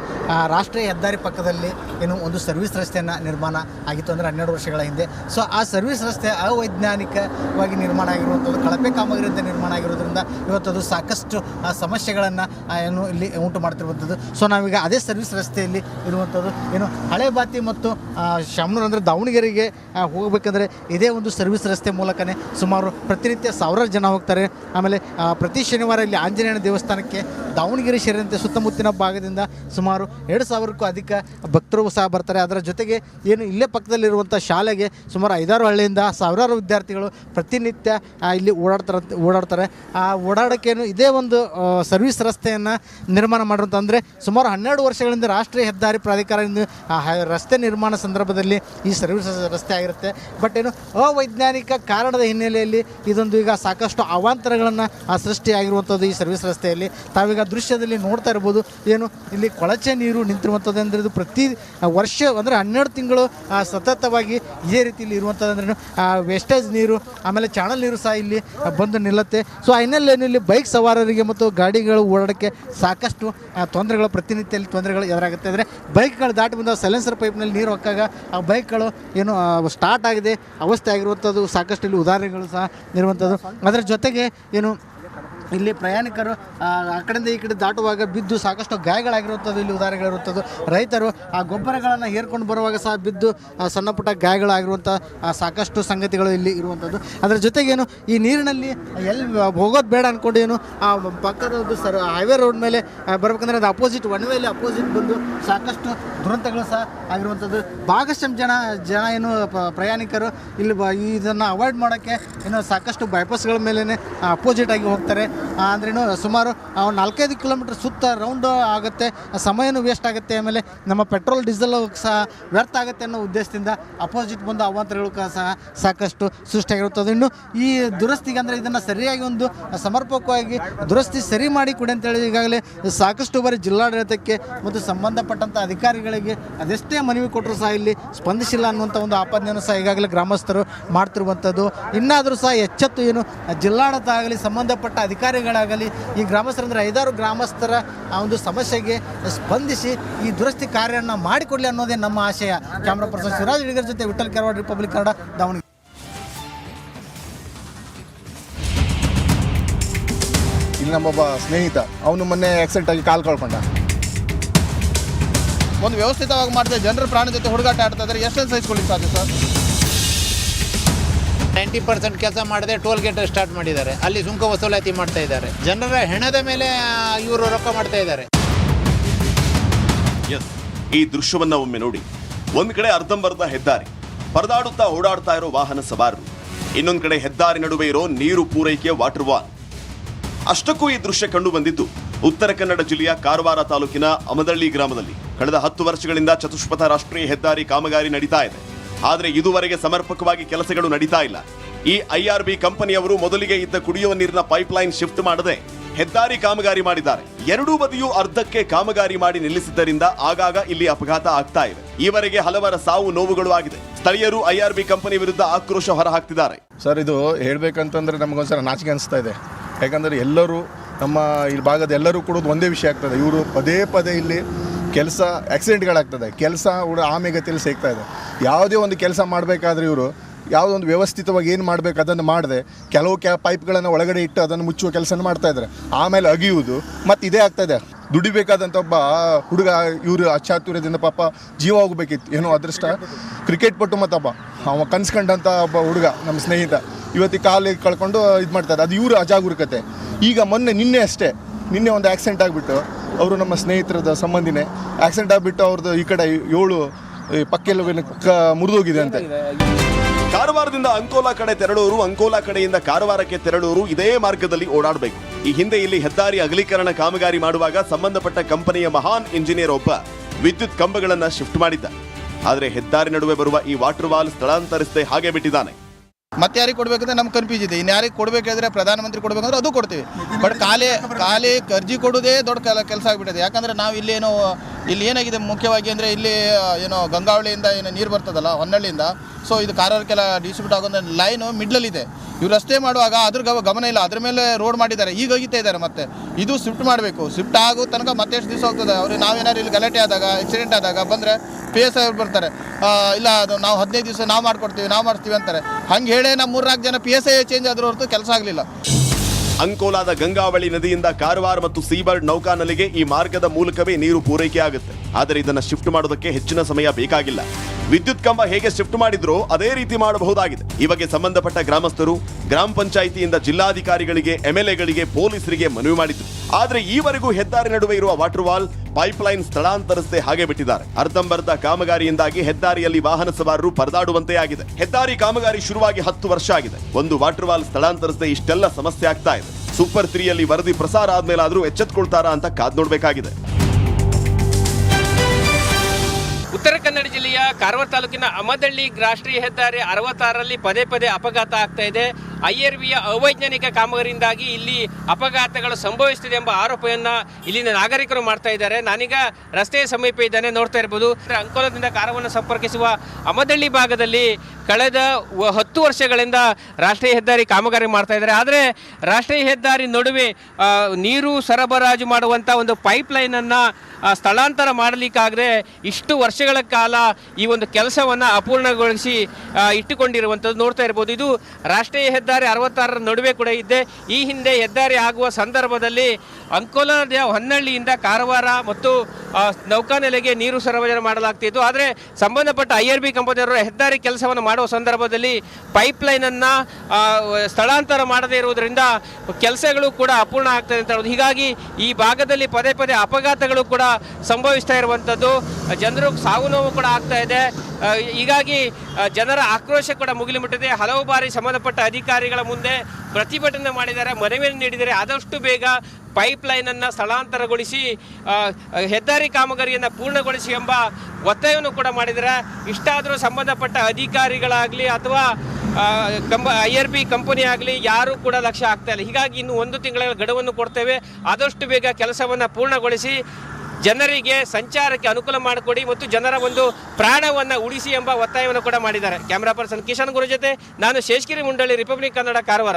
ರಾಷ್ಟ್ರೀಯ ಹೆದ್ದಾರಿ ಪಕ್ಕದಲ್ಲಿ ಏನು ಒಂದು ಸರ್ವಿಸ್ ರಸ್ತೆಯನ್ನು ನಿರ್ಮಾಣ ಆಗಿತ್ತು ಅಂದರೆ ಹನ್ನೆರಡು ವರ್ಷಗಳ ಹಿಂದೆ. ಸೊ ಆ ಸರ್ವಿಸ್ ರಸ್ತೆ ಅವೈಜ್ಞಾನಿಕವಾಗಿ ನಿರ್ಮಾಣ ಆಗಿರುವಂಥದ್ದು ಕಳಪೆ ಕಾಮಗಾರಿಯಿಂದ ನಿರ್ಮಾಣ ಆಗಿರೋದ್ರಿಂದ ಇವತ್ತದು ಸಾಕಷ್ಟು ಸಮಸ್ಯೆಗಳನ್ನು ಏನು ಇಲ್ಲಿ ಉಂಟು ಮಾಡ್ತಿರುವಂಥದ್ದು. ಸೊ ನಾವೀಗ ಅದೇ ಸರ್ವಿಸ್ ರಸ್ತೆಯಲ್ಲಿ ಇರುವಂಥದ್ದು ಏನು ಹಳೆಬಾತಿ ಮತ್ತು ಆ, ಶಾಮನೂರು ಅಂದರೆ ದಾವಣಗೆರೆಗೆ ಹೋಗಬೇಕಂದ್ರೆ ಇದೇ ಒಂದು ಸರ್ವಿಸ್ ರಸ್ತೆ ಮೂಲಕನೇ ಸುಮಾರು ಪ್ರತಿನಿತ್ಯ ಸಾವಿರಾರು ಜನ ಹೋಗ್ತಾರೆ. ಆಮೇಲೆ ಪ್ರತಿ ಶನಿವಾರ ಇಲ್ಲಿ ಆಂಜನೇಯನ ದೇವಸ್ಥಾನಕ್ಕೆ ದಾವಣಗೆರೆ ಸೇರಿದಂತೆ ಸುತ್ತಮುತ್ತಿನ ಭಾಗದಿಂದ ಸುಮಾರು ಎರಡು ಸಾವಿರಕ್ಕೂ ಅಧಿಕ ಭಕ್ತರು ಸಹ ಬರ್ತಾರೆ. ಅದರ ಜೊತೆಗೆ ಏನು ಇಲ್ಲೇ ಪಕ್ಕದಲ್ಲಿರುವಂಥ ಶಾಲೆಗೆ ಸುಮಾರು ಐದಾರು ಹಳ್ಳಿಯಿಂದ ಸಾವಿರಾರು ವಿದ್ಯಾರ್ಥಿಗಳು ಪ್ರತಿನಿತ್ಯ ಇಲ್ಲಿ ಓಡಾಡ್ತಾರೆ ಓಡಾಡ್ತಾರೆ. ಆ, ಓಡಾಡೋಕ್ಕೇನು ಇದೇ ಒಂದು ಸರ್ವಿಸ್ ರಸ್ತೆಯನ್ನು ನಿರ್ಮಾಣ ಮಾಡಿರುವಂಥ ಅಂದರೆ ಸುಮಾರು ಹನ್ನೆರಡು ವರ್ಷಗಳಿಂದ ರಾಷ್ಟ್ರೀಯ ಹೆದ್ದಾರಿ ಪ್ರಾಧಿಕಾರದಿಂದ ರಸ್ತೆ ನಿರ್ಮಾಣ ಸಂದರ್ಭದಲ್ಲಿ ಈ ಸರ್ವಿಸ್ ರಸ್ತೆ ಆಗಿರುತ್ತೆ. ಬಟ್ ಏನು ಅವೈಜ್ಞಾನಿಕ ಕಾರಣದ ಹಿನ್ನೆಲೆಯಲ್ಲಿ ಇದೊಂದು ಈಗ ಸಾಕಷ್ಟು ಅವಾಂತರಗಳನ್ನು ಸೃಷ್ಟಿಯಾಗಿರುವಂಥದ್ದು ಈ ಸರ್ವಿಸ್ ರಸ್ತೆಯಲ್ಲಿ. ತಾವೀಗ ದೃಶ್ಯದಲ್ಲಿ ನೋಡ್ತಾ ಇರ್ಬೋದು, ಏನು ಇಲ್ಲಿ ಕೊಳಚೆ ನೀರು ನಿಂತಿರುವಂಥದ್ದು ಅಂದರೆ ಇದು ಪ್ರತಿ ವರ್ಷ ಅಂದರೆ ಹನ್ನೆರಡು ತಿಂಗಳು ಸತತವಾಗಿ ಇದೇ ರೀತಿಯಲ್ಲಿ ಇರುವಂಥದ್ದು ಅಂದ್ರೆ ವೇಸ್ಟೇಜ್ ನೀರು, ಆಮೇಲೆ ಚಾಣಲ್ ನೀರು ಸಹ ಇಲ್ಲಿ ಬಂದು ನಿಲ್ಲುತ್ತೆ. ಸೊ ಹಿನ್ನೆಲೆಯಲ್ಲಿ ಇಲ್ಲಿ ಬೈಕ್ ಸವಾರರಿಗೆ ಮತ್ತು ಗಾಡಿಗಳು ಓಡಾಡೋಕ್ಕೆ ಸಾಕಷ್ಟು ತೊಂದರೆಗಳು, ಪ್ರತಿನಿತ್ಯದಲ್ಲಿ ತೊಂದರೆಗಳು ಎದುರಾಗುತ್ತೆ. ಅಂದರೆ ಬೈಕ್ಗಳು ದಾಟಿ ಬಂದ ಸೈಲೆನ್ಸರ್ ಪೈಪ್ನಲ್ಲಿ ನೀರು ಹೊಕ್ಕಾಗ ಆ ಬೈಕ್ಗಳು ಏನು ಸ್ಟಾರ್ಟ್ ಆಗಿದೆ, ಅವಸ್ಥೆ ಆಗಿರುವಂಥದ್ದು, ಸಾಕಷ್ಟು ಇಲ್ಲಿ ಉದಾಹರಣೆಗಳು ಸಹ ಇರುವಂಥದ್ದು. ಅದರ ಜೊತೆಗೆ ಏನು ಇಲ್ಲಿ ಪ್ರಯಾಣಿಕರು, ಆ ಕಡೆಯಿಂದ ಈ ಕಡೆ ದಾಟುವಾಗ ಬಿದ್ದು ಸಾಕಷ್ಟು ಗಾಯಗಳಾಗಿರುತ್ತದೆ ಇಲ್ಲಿ ಉದಾಹರಣೆಗಳಿರುತ್ತದೆ ರೈತರು ಆ ಗೊಬ್ಬರಗಳನ್ನು ಹೇರ್ಕೊಂಡು ಬರುವಾಗ ಸಹ ಬಿದ್ದು ಸಣ್ಣ ಪುಟ್ಟ ಗಾಯಗಳಾಗಿರುವಂಥ ಸಾಕಷ್ಟು ಸಂಗತಿಗಳು ಇಲ್ಲಿ ಇರುವಂಥದ್ದು ಅದರ ಜೊತೆಗೇನು, ಈ ನೀರಿನಲ್ಲಿ ಎಲ್ಲಿ ಹೋಗೋದು ಬೇಡ ಅಂದ್ಕೊಂಡು ಏನು, ಆ, ಪಕ್ಕದ ಸರ್, ಹೈವೇ ರೋಡ್ ಮೇಲೆ ಬರ್ಬೇಕಂದ್ರೆ ಅದು ಅಪೋಸಿಟ್ ಒನ್ ವೇಲಿ ಅಪೋಸಿಟ್ ಬಂದು ಸಾಕಷ್ಟು ದುರಂತಗಳು ಸಹ ಆಗಿರುವಂಥದ್ದು ಭಾಗಶಃ ಜನ ಜನ ಏನು ಪ್ರಯಾಣಿಕರು ಇಲ್ಲಿ ಇದನ್ನು ಅವಾಯ್ಡ್ ಮಾಡೋಕ್ಕೆ ಏನು ಸಾಕಷ್ಟು ಬೈಪಾಸ್ಗಳ ಮೇಲೇ ಅಪೋಸಿಟ್ ಆಗಿ ಹೋಗ್ತಾರೆ. ಆ, ಅಂದ್ರೇನು ಸುಮಾರು ಒಂದು ನಾಲ್ಕೈದು ಕಿಲೋಮೀಟ್ರ್ ಸುತ್ತ ರೌಂಡ್ ಆಗುತ್ತೆ. ಸಮಯನೂ ವೇಸ್ಟ್ ಆಗುತ್ತೆ. ಆಮೇಲೆ ನಮ್ಮ ಪೆಟ್ರೋಲ್ ಡೀಸೆಲ್ ಸಹ ವ್ಯರ್ಥ ಆಗುತ್ತೆ ಅನ್ನೋ ಉದ್ದೇಶದಿಂದ ಅಪೋಸಿಟ್ ಬಂದು ಅವಾಂತರಗಳು ಸಹ ಸಾಕಷ್ಟು ಸೃಷ್ಟಿಯಾಗಿರುತ್ತದೆ. ಇನ್ನು ಈ ದುರಸ್ತಿಗೆ ಅಂದರೆ ಇದನ್ನು ಸರಿಯಾಗಿ ಒಂದು ಸಮರ್ಪಕವಾಗಿ ದುರಸ್ತಿ ಸರಿ ಮಾಡಿ ಕೊಡಿ ಅಂತೇಳಿ ಈಗಾಗಲೇ ಸಾಕಷ್ಟು ಬಾರಿ ಜಿಲ್ಲಾಡಳಿತಕ್ಕೆ ಮತ್ತು ಸಂಬಂಧಪಟ್ಟಂಥ ಅಧಿಕಾರಿಗಳಿಗೆ ಅದೆಷ್ಟೇ ಮನವಿ ಕೊಟ್ಟರು ಸಹ ಇಲ್ಲಿ ಸ್ಪಂದಿಸಿಲ್ಲ ಅನ್ನುವಂಥ ಒಂದು ಆಪಾದನೆಯನ್ನು ಸಹ ಈಗಾಗಲೇ ಗ್ರಾಮಸ್ಥರು ಮಾಡ್ತಿರುವಂಥದ್ದು ಇನ್ನಾದರೂ ಸಹ ಎಚ್ಚೆತ್ತು ಏನು ಜಿಲ್ಲಾಡಳಿತ ಆಗಲಿ ಸಂಬಂಧಪಟ್ಟ ಅಧಿಕಾರಿಗಳಾಗಲಿ ಈ ಗ್ರಾಮಸ್ಥರಂದ್ರ ಅಂದರೆ ಐದಾರು ಗ್ರಾಮಸ್ಥರ ಆ ಒಂದು ಸಮಸ್ಯೆಗೆ ಸ್ಪಂದಿಸಿ ಈ ದುರಸ್ತಿ ಕಾರ್ಯವನ್ನು ಮಾಡಿಕೊಡಲಿ ಅನ್ನೋದೇ ನಮ್ಮ ಆಶಯ. ಕ್ಯಾಮ್ರಾ ಪರ್ಸನ್ ಶಿವರಾಜ್ ಹಿಡಿಗರ್ ಜೊತೆ ವಿಠಲ್ ಕೆರವಾಡ್ ರಿಪಬ್ಲಿಕ್ ಕನ್ನಡ ದಾವಣಗೆರೆ. ಇಲ್ಲಿ ನಮ್ಮೊಬ್ಬ ಸ್ನೇಹಿತ ಅವನು ಮೊನ್ನೆ ಆಕ್ಸಿಡೆಂಟ್ ಆಗಿ ಕಾಲು ಕಳ್ಕೊಂಡ. ಒಂದು ವ್ಯವಸ್ಥಿತವಾಗಿ ಮಾಡಿದ್ರೆ ಜನರ ಪ್ರಾಣ ಜೊತೆ ಹುಡುಗಾಟ ಆಡ್ತಾ ಇದ್ದಾರೆ. ಎಷ್ಟೊಂದು ಸಹಿಸ್ಕೊಳ್ಳಿ ಸಾಧ್ಯ ಸರ್? ನೈಂಟಿ ಪರ್ಸೆಂಟ್ ಕೆಲಸ ಮಾಡದೆ ಟೋಲ್ ಗೇಟ್ ಸ್ಟಾರ್ಟ್ ಮಾಡಿದ್ದಾರೆ. ಅಲ್ಲಿ ಸುಂಕ ವಸೂಲಾತಿ ಮಾಡ್ತಾ ಇದ್ದಾರೆ. ಜನರ ಹೆಣದ ಮೇಲೆ ಇವರು ರೊಕ್ಕ ಮಾಡ್ತಾ ಇದ್ದಾರೆ. ಈ ದೃಶ್ಯವನ್ನ ಒಮ್ಮೆ ನೋಡಿ. ಒಂದ್ ಕಡೆ ಅರ್ಧಂಬರ್ಧ ಹೆದ್ದಾರಿ. ಪರದಾಡುತ್ತಾ ಓಡಾಡ್ತಾ ಇರೋ ವಾಹನ ಸವಾರರು. ಇನ್ನೊಂದ್ ಕಡೆ ಹೆದ್ದಾರಿ ನಡುವೆ ಇರೋ ನೀರು ಪೂರೈಕೆ ವಾಟರ್ ವಾಲ್ ಅಷ್ಟಕ್ಕೂ ಈ ದೃಶ್ಯ ಕಂಡು ಬಂದಿದ್ದು ಉತ್ತರ ಕನ್ನಡ ಜಿಲ್ಲೆಯ ಕಾರವಾರ ತಾಲೂಕಿನ ಅಮದಳ್ಳಿ ಗ್ರಾಮದಲ್ಲಿ. ಕಳೆದ ಹತ್ತು ವರ್ಷಗಳಿಂದ ಚತುಷ್ಪಥ ರಾಷ್ಟ್ರೀಯ ಹೆದ್ದಾರಿ ಕಾಮಗಾರಿ ನಡೀತಾ ಇದೆ. ಆದರೆ ಇದುವರೆಗೆ ಸಮರ್ಪಕವಾಗಿ ಕೆಲಸಗಳು ನಡೀತಾ ಇಲ್ಲ. ಈ ಐಆರ್ಬಿ ಕಂಪನಿಯವರು ಮೊದಲಿಗೆ ಇದ್ದ ಕುಡಿಯುವ ನೀರಿನ ಪೈಪ್ಲೈನ್ ಶಿಫ್ಟ್ ಮಾಡದೆ ಹೆದ್ದಾರಿ ಕಾಮಗಾರಿ ಮಾಡಿದ್ದಾರೆ. ಎರಡೂ ಬದಿಯೂ ಅರ್ಧಕ್ಕೆ ಕಾಮಗಾರಿ ಮಾಡಿ ನಿಲ್ಲಿಸಿದ್ದರಿಂದ ಆಗಾಗ ಇಲ್ಲಿ ಅಪಘಾತ ಆಗ್ತಾ ಇದೆ. ಈವರೆಗೆ ಹಲವರ ಸಾವು ನೋವುಗಳು ಆಗಿದೆ. ಸ್ಥಳೀಯರು ಐಆರ್ಬಿ ಕಂಪನಿ ವಿರುದ್ಧ ಆಕ್ರೋಶ ಹೊರಹಾಕ್ತಿದ್ದಾರೆ. ಸರ್, ಇದು ಹೇಳ್ಬೇಕಂತಂದ್ರೆ ನಮಗೊಂದ್ಸಲ ನಾಚಿಕೆ ಅನಿಸ್ತಾ ಇದೆ. ಯಾಕಂದರೆ ಎಲ್ಲರೂ ನಮ್ಮ ಈ ಭಾಗದ ಎಲ್ಲರೂ ಕೂಡ ಒಂದೇ ವಿಷಯ ಆಗ್ತದೆ. ಇವರು ಪದೇ ಪದೇ ಇಲ್ಲಿ ಕೆಲಸ ಆಕ್ಸಿಡೆಂಟ್ಗಳಾಗ್ತದೆ ಕೆಲಸ ಕೂಡ ಆಮೆಗತಿಯಲ್ಲಿ ಸಿಗ್ತಾ ಇದೆ. ಯಾವುದೇ ಒಂದು ಕೆಲಸ ಮಾಡಬೇಕಾದ್ರೆ ಇವರು ಯಾವುದೋ ಒಂದು ವ್ಯವಸ್ಥಿತವಾಗಿ ಏನು ಮಾಡಬೇಕು ಅದನ್ನು ಮಾಡದೆ. ಕೆಲವು ಕ್ಯಾ ಪೈಪ್ಗಳನ್ನು ಒಳಗಡೆ ಇಟ್ಟು ಅದನ್ನು ಮುಚ್ಚುವ ಕೆಲಸನ ಮಾಡ್ತಾ ಇದ್ದಾರೆ. ಆಮೇಲೆ ಅಗಿಯುವುದು ಮತ್ತು ಇದೇ ಆಗ್ತಾಯಿದೆ ದುಡಿಬೇಕಾದಂಥ ಒಬ್ಬ ಹುಡುಗ, ಇವರು ಅಚ್ಚಾತುರ್ಯದಿಂದ ಪಾಪ ಜೀವ ಹೋಗಬೇಕಿತ್ತು. ಏನೋ ಅದೃಷ್ಟ. ಕ್ರಿಕೆಟ್ ಪಟ್ಟು ಮತ್ತೊಬ್ಬ ಅವ ಕನ್ಸ್ಕೊಂಡಂಥ ಒಬ್ಬ ಹುಡುಗ, ನಮ್ಮ ಸ್ನೇಹಿತ. ಇವತ್ತಿಗೆ ಕಾಲಿಗೆ ಕಳ್ಕೊಂಡು ಇದು ಮಾಡ್ತಾರೆ ಅದು ಇವರು ಅಜಾಗರೂಕತೆ. ಈಗ ಮೊನ್ನೆ ನಿನ್ನೆ ಅಷ್ಟೇ ನಿನ್ನೆ ಒಂದು ಆಕ್ಸಿಡೆಂಟ್ ಆಗಿಬಿಟ್ಟು ಅವರು ನಮ್ಮ ಸ್ನೇಹಿತರದ ಸಂಬಂಧಿನೇ ಆಕ್ಸಿಡೆಂಟ್ ಆಗಿಬಿಟ್ಟು ಅವ್ರದ್ದು ಈ ಕಡೆ ಏಳು ಪಕ್ಕೆಲ್ಲ ಕ, ಮುರಿದೋಗಿದೆ ಅಂತೆ. ಕಾರವಾರದಿಂದ ಅಂಕೋಲಾ ಕಡೆ ತೆರಳುವರು ಅಂಕೋಲಾ ಕಡೆಯಿಂದ ಕಾರವಾರಕ್ಕೆ ತೆರಳುವರು ಇದೇ ಮಾರ್ಗದಲ್ಲಿ ಓಡಾಡಬೇಕು. ಈ ಹಿಂದೆ ಇಲ್ಲಿ ಹೆದ್ದಾರಿ ಅಗಲೀಕರಣ ಕಾಮಗಾರಿ ಮಾಡುವಾಗ ಸಂಬಂಧಪಟ್ಟ ಕಂಪನಿಯ ಮಹಾನ್ ಇಂಜಿನಿಯರ್ ಒಬ್ಬ ವಿದ್ಯುತ್ ಕಂಬಗಳನ್ನು ಶಿಫ್ಟ್ ಮಾಡಿದ್ದ. ಆದರೆ ಹೆದ್ದಾರಿ ನಡುವೆ ಬರುವ ಈ ವಾಟರ್ ವಾಲ್ ಸ್ಥಳಾಂತರಿಸದೆ ಹಾಗೆ ಬಿಟ್ಟಿದ್ದಾನೆ. ಮತ್ತೆ ಯಾರಿಗೆ ಕೊಡಬೇಕಂದ್ರೆ ನಮ್ಗೆ ಕನ್ಫ್ಯೂಸ್ ಇದೆ ಇನ್ನು ಯಾರಿಗೆ ಕೊಡಬೇಕಾದ್ರೆ ಪ್ರಧಾನಮಂತ್ರಿ ಕೊಡ್ಬೇಕಂದ್ರೆ ಅದು ಕೊಡ್ತೀವಿ. ಬಟ್ ಖಾಲಿ ಖಾಲಿ ಅರ್ಜಿ ಕೊಡೋದೇ ದೊಡ್ಡ ಕೆಲ, ಕೆಲಸ ಆಗಿಬಿಟ್ಟಿದೆ. ಯಾಕಂದರೆ ನಾವು ಇಲ್ಲಿ ಏನೋ, ಇಲ್ಲಿ ಏನಾಗಿದೆ ಮುಖ್ಯವಾಗಿ ಅಂದರೆ ಇಲ್ಲಿ ಏನೋ ಗಂಗಾವಳಿಯಿಂದ ಏನು ನೀರು ಬರ್ತದಲ್ಲ ಹೊನ್ನಳ್ಳಿಯಿಂದ. ಸೊ ಇದು ಕಾರವಾರಕ್ಕೆಲ್ಲ ಡಿಸ್ಟ್ರಿಬ್ಯೂಟ್ ಆಗೋದ್ರೆ ಲೈನು ಮಿಡ್ಲಲ್ಲಿದೆ ಇವ್ರು ರಸ್ತೆ ಮಾಡುವಾಗ ಅದ್ರ ಗಮನ ಇಲ್ಲ. ಅದ್ರ ಮೇಲೆ ರೋಡ್ ಮಾಡಿದ್ದಾರೆ. ಈಗ ಹೋಗಿತಾ ಇದ್ದಾರೆ ಮತ್ತೆ. ಇದು ಶಿಫ್ಟ್ ಮಾಡಬೇಕು. ಶಿಫ್ಟ್ ಆಗೋ ತನಕ ಮತ್ತೆ ಎಷ್ಟು ದಿವಸ ಹೋಗ್ತದೆ? ಅವ್ರು ನಾವೇನಾದ್ರು ಇಲ್ಲಿ ಗಲಾಟೆ ಆದಾಗ ಆಕ್ಸಿಡೆಂಟ್ ಆದಾಗ ಬಂದರೆ ಪಿ ಎಸ್ ಅವ್ರು ಬರ್ತಾರೆ. ಇಲ್ಲ, ಅದು ನಾವು ಹದಿನೈದು ದಿವಸ ನಾವು ಮಾಡ್ಕೊಡ್ತೀವಿ, ನಾವು ಮಾಡ್ತೀವಿ ಅಂತಾರೆ. ಹಂಗೆ ಹೇಳೇ ನಮ್ಮ ಮೂರ್ನಾಲ್ಕು ಜನ ಪಿ ಎಸ್ ಐ ಚೇಂಜ್ ಆದ್ರೂ ಹೊರತು ಕೆಲಸ ಆಗಲಿಲ್ಲ. ಅಂಕೋಲಾದ ಗಂಗಾವಳಿ ನದಿಯಿಂದ ಕಾರವಾರ ಮತ್ತು ಸೀಬರ್ಡ್ ನೌಕಾನಲಿಗೆ ಈ ಮಾರ್ಗದ ಮೂಲಕವೇ ನೀರು ಪೂರೈಕೆ ಆಗುತ್ತೆ. ಆದರೆ ಇದನ್ನು ಶಿಫ್ಟ್ ಮಾಡೋದಕ್ಕೆ ಹೆಚ್ಚಿನ ಸಮಯ ಬೇಕಾಗಿಲ್ಲ. ವಿದ್ಯುತ್ ಕಂಬ ಹೇಗೆ ಶಿಫ್ಟ್ ಮಾಡಿದ್ರೋ ಅದೇ ರೀತಿ ಮಾಡಬಹುದಾಗಿದೆ. ಈ ಬಗ್ಗೆ ಸಂಬಂಧಪಟ್ಟ ಗ್ರಾಮಸ್ಥರು, ಗ್ರಾಮ ಪಂಚಾಯಿತಿಯಿಂದ ಜಿಲ್ಲಾಧಿಕಾರಿಗಳಿಗೆ ಎಂಎಲ್ಎಗಳಿಗೆ ಪೊಲೀಸರಿಗೆ ಮನವಿ ಮಾಡಿದ್ರು. ಆದರೆ ಈವರೆಗೂ ಹೆದ್ದಾರಿ ನಡುವೆ ಇರುವ ವಾಟರ್ ವಾಲ್ ಪೈಪ್ಲೈನ್ ಸ್ಥಳಾಂತರಿಸದೆ ಹಾಗೆ ಬಿಟ್ಟಿದ್ದಾರೆ. ಅರ್ಧಂಬರ್ಧ ಕಾಮಗಾರಿಯಿಂದಾಗಿ ಹೆದ್ದಾರಿಯಲ್ಲಿ ವಾಹನ ಸವಾರರು ಪರದಾಡುವಂತೆ ಆಗಿದೆ ಹೆದ್ದಾರಿ ಕಾಮಗಾರಿ ಶುರುವಾಗಿ ಹತ್ತು ವರ್ಷ ಆಗಿದೆ. ಒಂದು ವಾಟರ್ ವಾಲ್ ಸ್ಥಳಾಂತರಿಸದೆ ಇಷ್ಟೆಲ್ಲ ಸಮಸ್ಯೆ ಆಗ್ತಾ ಇದೆ. ಸೂಪರ್ ತ್ರೀಯಲ್ಲಿ ವರದಿ ಪ್ರಸಾರ ಆದ್ಮೇಲಾದ್ರೂ ಎಚ್ಚೆತ್ಕೊಳ್ತಾರಾ ಅಂತ ಕಾದ್ ನೋಡ್ಬೇಕಾಗಿದೆ. ಉತ್ತರ ಕನ್ನಡ ಜಿಲ್ಲೆಯ ಕಾರವಾರ ತಾಲೂಕಿನ ಅಮದಳ್ಳಿ ರಾಷ್ಟ್ರೀಯ ಹೆದ್ದಾರಿ ಅರವತ್ತಾರರಲ್ಲಿ ಪದೇ ಪದೇ ಅಪಘಾತ ಆಗ್ತಾ ಇದೆ. ಐಆರ್ಬಿಯ ಅವೈಜ್ಞಾನಿಕ ಕಾಮಗಾರಿಯಿಂದಾಗಿ ಇಲ್ಲಿ ಅಪಘಾತಗಳು ಸಂಭವಿಸುತ್ತಿದೆ ಎಂಬ ಆರೋಪವನ್ನು ಇಲ್ಲಿನ ನಾಗರಿಕರು ಮಾಡ್ತಾ ಇದ್ದಾರೆ. ನಾನೀಗ ರಸ್ತೆಯ ಸಮೀಪ ಇದ್ದಾನೆ, ನೋಡ್ತಾ ಇರ್ಬೋದು. ಅಂಕೋಲದಿಂದ ಕಾರವನ್ನು ಸಂಪರ್ಕಿಸುವ ಅಮದಳ್ಳಿ ಭಾಗದಲ್ಲಿ ಕಳೆದ ಹತ್ತು ವರ್ಷಗಳಿಂದ ರಾಷ್ಟ್ರೀಯ ಹೆದ್ದಾರಿ ಕಾಮಗಾರಿ ಮಾಡ್ತಾ ಇದ್ದಾರೆ. ಆದರೆ ರಾಷ್ಟ್ರೀಯ ಹೆದ್ದಾರಿ ನಡುವೆ ನೀರು ಸರಬರಾಜು ಮಾಡುವಂಥ ಒಂದು ಪೈಪ್ ಲೈನನ್ನು ಸ್ಥಳಾಂತರ ಮಾಡಲಿಕ್ಕಾಗದೆ ಇಷ್ಟು ವರ್ಷಗಳ ಕಾಲ ಈ ಒಂದು ಕೆಲಸವನ್ನು ಅಪೂರ್ಣಗೊಳಿಸಿ ಇಟ್ಟುಕೊಂಡಿರುವಂಥದ್ದು ನೋಡ್ತಾ ಇರ್ಬೋದು. ಇದು ರಾಷ್ಟ್ರೀಯ ಹೆದ್ದಾರಿ ಅರವತ್ತಾರರ ನಡುವೆ ಕೂಡ ಇದ್ದೆ ಈ ಹಿಂದೆ ಹೆದ್ದಾರಿ ಆಗುವ ಸಂದರ್ಭದಲ್ಲಿ ಅಂಕೋಲದ ಹೊನ್ನಳ್ಳಿಯಿಂದ ಕಾರವಾರ ಮತ್ತು ನೌಕಾನೆಲೆಗೆ ನೀರು ಸರಬರಾಜು ಮಾಡಲಾಗ್ತಿತ್ತು. ಆದರೆ ಸಂಬಂಧಪಟ್ಟ ಐ ಆರ್ ಬಿ ಕಂಪನಿಯವರು ಹೆದ್ದಾರಿ ಕೆಲಸವನ್ನು ಮಾಡುವ ಸಂದರ್ಭದಲ್ಲಿ ಪೈಪ್ಲೈನನ್ನು ಸ್ಥಳಾಂತರ ಮಾಡದೇ ಇರುವುದರಿಂದ ಕೆಲಸಗಳು ಕೂಡ ಅಪೂರ್ಣ ಆಗ್ತದೆ ಅಂತ ಹೇಳೋದು ಹೀಗಾಗಿ ಈ ಭಾಗದಲ್ಲಿ ಪದೇ ಪದೇ ಅಪಘಾತಗಳು ಕೂಡ ಸಂಭವಿಸ್ತಾ ಇರುವಂಥದ್ದು. ಜನರು ಸಾವು ನೋವು ಕೂಡ ಆಗ್ತಾ ಇದೆ. ಹೀಗಾಗಿ ಜನರ ಆಕ್ರೋಶ ಕೂಡ ಮುಗಿಲು ಮುಟ್ಟಿದೆ. ಹಲವು ಬಾರಿ ಸಂಬಂಧಪಟ್ಟ ಅಧಿಕಾರಿಗಳ ಮುಂದೆ ಪ್ರತಿಭಟನೆ ಮಾಡಿದ್ದಾರೆ ಮನವಿಯನ್ನು ನೀಡಿದರೆ ಆದಷ್ಟು ಬೇಗ ಪೈಪ್ ಲೈನನ್ನು ಸ್ಥಳಾಂತರಗೊಳಿಸಿ ಹೆದ್ದಾರಿ ಕಾಮಗಾರಿಯನ್ನು ಪೂರ್ಣಗೊಳಿಸಿ ಎಂಬ ಒತ್ತಾಯವನ್ನು ಕೂಡ ಮಾಡಿದರೆ ಇಷ್ಟಾದರೂ ಸಂಬಂಧಪಟ್ಟ ಅಧಿಕಾರಿಗಳಾಗಲಿ ಅಥವಾ ಕಂಬ ಐ ಆರ್ ಬಿ ಕಂಪನಿ ಆಗಲಿ ಯಾರೂ ಕೂಡ ಲಕ್ಷ್ಯ ಆಗ್ತಾ ಇಲ್ಲ. ಹೀಗಾಗಿ ಇನ್ನು ಒಂದು ತಿಂಗಳ ಗಡುವನ್ನು ಕೊಡ್ತೇವೆ. ಆದಷ್ಟು ಬೇಗ ಕೆಲಸವನ್ನು ಪೂರ್ಣಗೊಳಿಸಿ, ಜನರಿಗೆ ಸಂಚಾರಕ್ಕೆ ಅನುಕೂಲ ಮಾಡಿಕೊಡಿ ಮತ್ತು ಜನರ ಒಂದು ಪ್ರಾಣವನ್ನು ಉಳಿಸಿ ಎಂಬ ಒತ್ತಾಯವನ್ನು ಕೂಡ ಮಾಡಿದ್ದಾರೆ. ಕ್ಯಾಮ್ರಾ ಪರ್ಸನ್ ಕಿಶನ್ ಗುರು ಜೊತೆ, ನಾನು ಶೇಷಗಿರಿ ಮುಂಡಳ್ಳಿ, ರಿಪಬ್ಲಿಕ್ ಕನ್ನಡ ಕಾರವಾರ.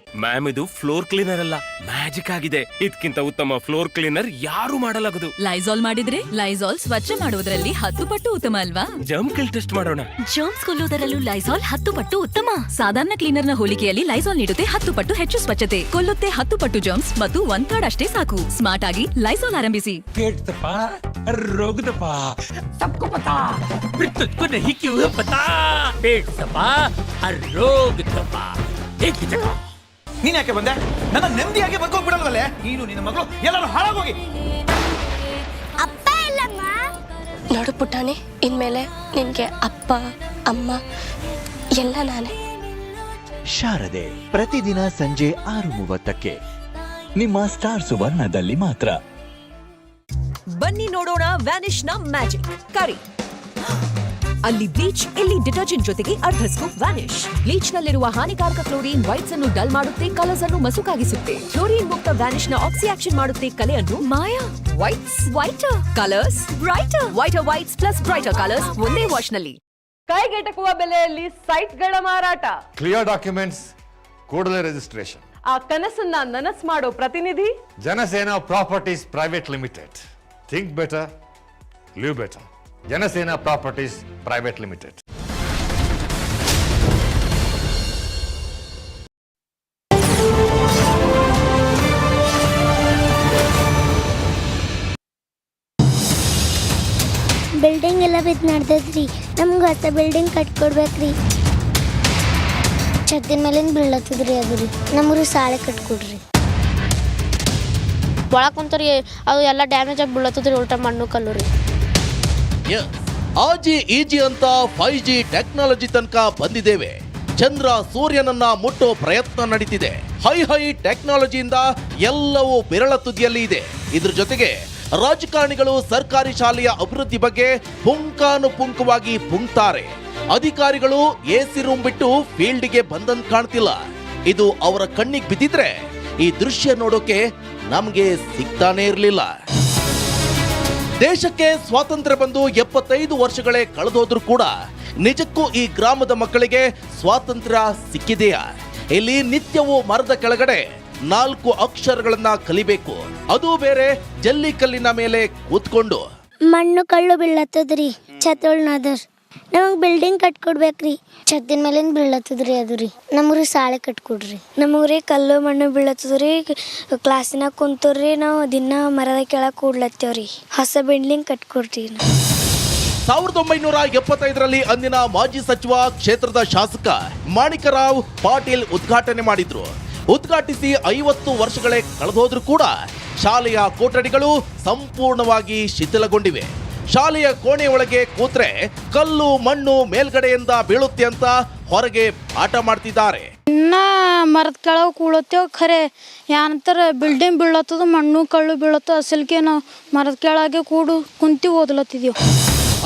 ಮ್ಯಾಮ್ ಇದು ಫ್ಲೋರ್ ಕ್ಲೀನರ್ ಅಲ್ಲ ಮ್ಯಾಜಿಕ್ ಆಗಿದೆ ಇದಕ್ಕಿಂತ ಉತ್ತಮ ಫ್ಲೋರ್ ಕ್ಲೀನರ್ ಯಾರು ಮಾಡಲಾಗದು ಲೈಸಾಲ್ ಮಾಡಿದ್ರೆ ಲೈಸಾಲ್ ಸ್ವಚ್ಛ ಮಾಡುವುದರಲ್ಲಿ ಹತ್ತು ಪಟ್ಟು ಉತ್ತಮ ಅಲ್ವಾ ಜಂಕಲ್ ಟೆಸ್ಟ್ ಮಾಡೋಣ ಜರ್ಮ್ಸ್ ಕೊಲ್ಲುವುದರಲ್ಲೂ ಲೈಸಾಲ್ ಹತ್ತು ಪಟ್ಟು ಉತ್ತಮ ಸಾಧಾರಣ ಕ್ಲೀನರ್ ನ ಹೋಲಿಕೆಯಲ್ಲಿ ಲೈಸಾಲ್ ನೀಡುತ್ತೆ ಹತ್ತು ಪಟ್ಟು ಹೆಚ್ಚು ಸ್ವಚ್ಛತೆ ಕೊಲ್ಲುತ್ತೆ ಹತ್ತು ಪಟ್ಟು ಜರ್ಮ್ಸ್ ಮತ್ತು ಒಂದ್ ಥರ್ಡ್ ಅಷ್ಟೇ ಸಾಕು ಸ್ಮಾರ್ಟ್ ಆಗಿ ಲೈಸಾಲ್ ಆರಂಭಿಸಿ पेट दबा रोग दबा सबको पता फिर तुझको नहीं क्यों है पता पेट दबा और रोग दबा एक ही जगह ನೀನ್ ಯಾಕೆ ಬಂದೆ? ನನ್ನ ನೆಮ್ಮದಿಯಾಗಿ ಬದುಕೋಗ್ಬಿಡಲ್ವಲ್ಲೇ ನೀನು ನಿನ್ನ ಮಗಳು ಎಲ್ಲರೂ ಹಾಳಾಗೋಗಿ. ಅಪ್ಪ ಇಲ್ಲಮ್ಮ ನೋಡು ಪುಟಾಣಿ ಇನ್ಮೇಲೆ ನಿನ್ಗೆ ಅಪ್ಪ ಅಮ್ಮ ಎಲ್ಲ ನಾನೇ. ಶಾರದೆ ಪ್ರತಿದಿನ ಸಂಜೆ ಆರು ಮೂವತ್ತಕ್ಕೆ ನಿಮ್ಮ ಸ್ಟಾರ್ ಸುವರ್ಣದಲ್ಲಿ ಮಾತ್ರ. ಬನ್ನಿ ನೋಡೋಣ ವ್ಯಾನಿಶ್ನ ಮ್ಯಾಜಿಕ್. ಕರಿ. ಅಲ್ಲಿ ಬ್ಲೀಚ್ ಇಲ್ಲಿ ಡಿಟರ್ಜೆಂಟ್ ಜೊತೆಗೆ ಅರ್ಧ ಸ್ಕೂಪ್ ವ್ಯಾನಿಶ್ ಬ್ಲೀಚ್ ನಲ್ಲಿರುವ ಹಾನಿಕಾರಕ ಕ್ಲೋರಿನ್ ವೈಟ್ಸ್ ಅನ್ನು ಡಲ್ ಮಾಡುತ್ತೆ ಕಲರ್ಸ್ ಅನ್ನು ಮಸುಕಾಗಿಸುತ್ತೆ. ಕ್ಲೋರಿನ್ ಮುಕ್ತ ವ್ಯಾನಿಶ್ನ ಆಕ್ಸಿ ಆಕ್ಷನ್ ಮಾಡುತ್ತೆ ಕಲೆಯನ್ನು ಮಾಯಾ? Whites whiter colours brighter whiter whites plus brighter colours ಒಂದೇ ವಾಶ್ನಲ್ಲಿ. ಕೈಗೆಟಕುವ ಬೆಲೆಯಲ್ಲಿ ಸೈಟ್ಗಳ ಮಾರಾಟ. ಕ್ಲಿಯರ್ ಡಾಕ್ಯುಮೆಂಟ್ಸ್ ಕೂಡಲೇ ರಿಜಿಸ್ಟ್ರೇಷನ್ ಆ ಕನಸನ್ನ ನನಸ್ ಮಾಡೋ ಪ್ರತಿನಿಧಿ? Janasena properties private limited. Think better live better Janasena properties private limited. Building ಎಲ್ಲ ಬಿದ್ದು ನಡ್ದದ್ರಿ ನಮ್ಗೆ ಹೊಸ ಬಿಲ್ಡಿಂಗ್ ಕಟ್ಕೊಡ್ಬೇಕ್ರಿ. ಛತ್ತಿನ ಮೇಲಿಂದ ಬೀಳತ್ತದ್ರಿ ಅದು ರೀ. ನಮ್ಗೆ ಸಾಳೆ ಕಟ್ಕೊಡ್ರಿ. ಒಳಗೆ ಕುಂತರಿ ಅದು ಎಲ್ಲ ಡ್ಯಾಮೇಜ್ ಆಗಿ ಬೀಳತ್ತದ್ರಿ ಉಲ್ಟಾ ಮಣ್ಣು ಕಲ್ಲು ರೀ. ಆಜಿ ಈಜಿ ಅಂತ ಫೈವ್ ಜಿ ಟೆಕ್ನಾಲಜಿ ತನಕ ಬಂದಿದ್ದೇವೆ. ಚಂದ್ರ ಸೂರ್ಯನನ್ನ ಮುಟ್ಟೋ ಪ್ರಯತ್ನ ನಡೀತಿದೆ. ಹೈ ಹೈ ಟೆಕ್ನಾಲಜಿಯಿಂದ ಎಲ್ಲವೂ ಬೆರಳ ತುದಿಯಲ್ಲಿ ಇದೆ. ಇದ್ರ ಜೊತೆಗೆ ರಾಜಕಾರಣಿಗಳು ಸರ್ಕಾರಿ ಶಾಲೆಯ ಅಭಿವೃದ್ಧಿ ಬಗ್ಗೆ ಪುಂಕಾನುಪುಂಕವಾಗಿ ಪುಂಕ್ತಾರೆ ಅಧಿಕಾರಿಗಳು ಎಸಿ ರೂಮ್ ಬಿಟ್ಟು ಫೀಲ್ಡ್ಗೆ ಬಂದಂತ ಕಾಣ್ತಿಲ್ಲ. ಇದು ಅವರ ಕಣ್ಣಿಗೆ ಬಿದ್ದಿದ್ರೆ ಈ ದೃಶ್ಯ ನೋಡೋಕೆ ನಮಗೆ ಸಿಗ್ತಾನೇ ಇರಲಿಲ್ಲ. ದೇಶಕ್ಕೆ ಸ್ವಾತಂತ್ರ್ಯ ಬಂದು ಎಪ್ಪತ್ತೈದು ವರ್ಷಗಳೇ ಕಳೆದೋದ್ರೂ ಕೂಡ ನಿಜಕ್ಕೂ ಈ ಗ್ರಾಮದ ಮಕ್ಕಳಿಗೆ ಸ್ವಾತಂತ್ರ್ಯ ಸಿಕ್ಕಿದೆಯಾ? ಇಲ್ಲಿ ನಿತ್ಯವೂ ಮರದ ಕೆಳಗಡೆ ನಾಲ್ಕು ಅಕ್ಷರಗಳನ್ನ ಕಲಿಬೇಕು. ಅದು ಬೇರೆ ಜಲ್ಲಿಕಲ್ಲಿನ ಮೇಲೆ ಕೂತ್ಕೊಂಡು. ಮಣ್ಣು ಕಳ್ಳು ಬೀಳತ್ತದ್ರಿ ಛತ್ತೊಳ್ನದರ್ ನಮಗೆ ಬಿಲ್ಡಿಂಗ್ ಕಟ್ಕೊಡ್ಬೇಕ್ರಿ. ಛತ್ತಿನ ಮೇಲಿಂದ ಬೀಳತ್ತದ್ರಿ ಅದು ರೀ. ನಮ್ಗೆ ಸಾಳೆ ಕಟ್ಕೊಡ್ರಿ. ನಮಗೆ ಕಲ್ಲು ಮಣ್ಣು ಬೀಳತದ್ರಿ ಕ್ಲಾಸಿನಾಗ ಕುಂತವ್ರಿ ನಾವು ದಿನ ಮರದ ಕೆಳಗೆ ಕೂಡ್ಲತ್ತೇವ್ರಿ. ಹೊಸ ಬಿಲ್ಡಿಂಗ್ ಕಟ್ಕೊಡ್ರಿ ಸಾವಿರದ ಒಂಬೈನೂರ ಎಪ್ಪತ್ತೈದರಲ್ಲಿ ಅಂದಿನ ಮಾಜಿ ಸಚಿವ ಕ್ಷೇತ್ರದ ಶಾಸಕ ಮಾಣಿಕರಾವ್ ಪಾಟೀಲ್ ಉದ್ಘಾಟನೆ ಮಾಡಿದ್ರು. ಉದ್ಘಾಟಿಸಿ ಐವತ್ತು ವರ್ಷಗಳೇ ಕಳೆದೋದ್ರೂ ಕೂಡ ಶಾಲೆಯ ಕೊಠಡಿಗಳು ಸಂಪೂರ್ಣವಾಗಿ ಶಿಥಿಲಗೊಂಡಿವೆ. ಶಾಲೆಯ ಕೋಣೆ ಒಳಗೆ ಕೂತ್ರೆ ಕಲ್ಲು ಮಣ್ಣು ಮೇಲ್ಗಡೆಯಿಂದ ಬೀಳುತ್ತೆ ಅಂತ ಹೊರಗೆ ಆಟ ಮಾಡ್ತಿದ್ದಾರೆ. ಇನ್ನ ಮರದ ಕೆಳಗೆ ಕೂಳತ್ತೇವ್ ಖರೆ. ಯಾನಂತರ ಬಿಲ್ಡಿಂಗ್ ಬೀಳತ್ತದ ಮಣ್ಣು ಕಳ್ಳು ಬೀಳತ್ತ ಅಸಲ್ಕೆ ನಾವು ಮರದ ಕೆಳಗೆ ಕೂಡು ಕುಂತಿ ಓದಲತ್ತಿದೀವಿ.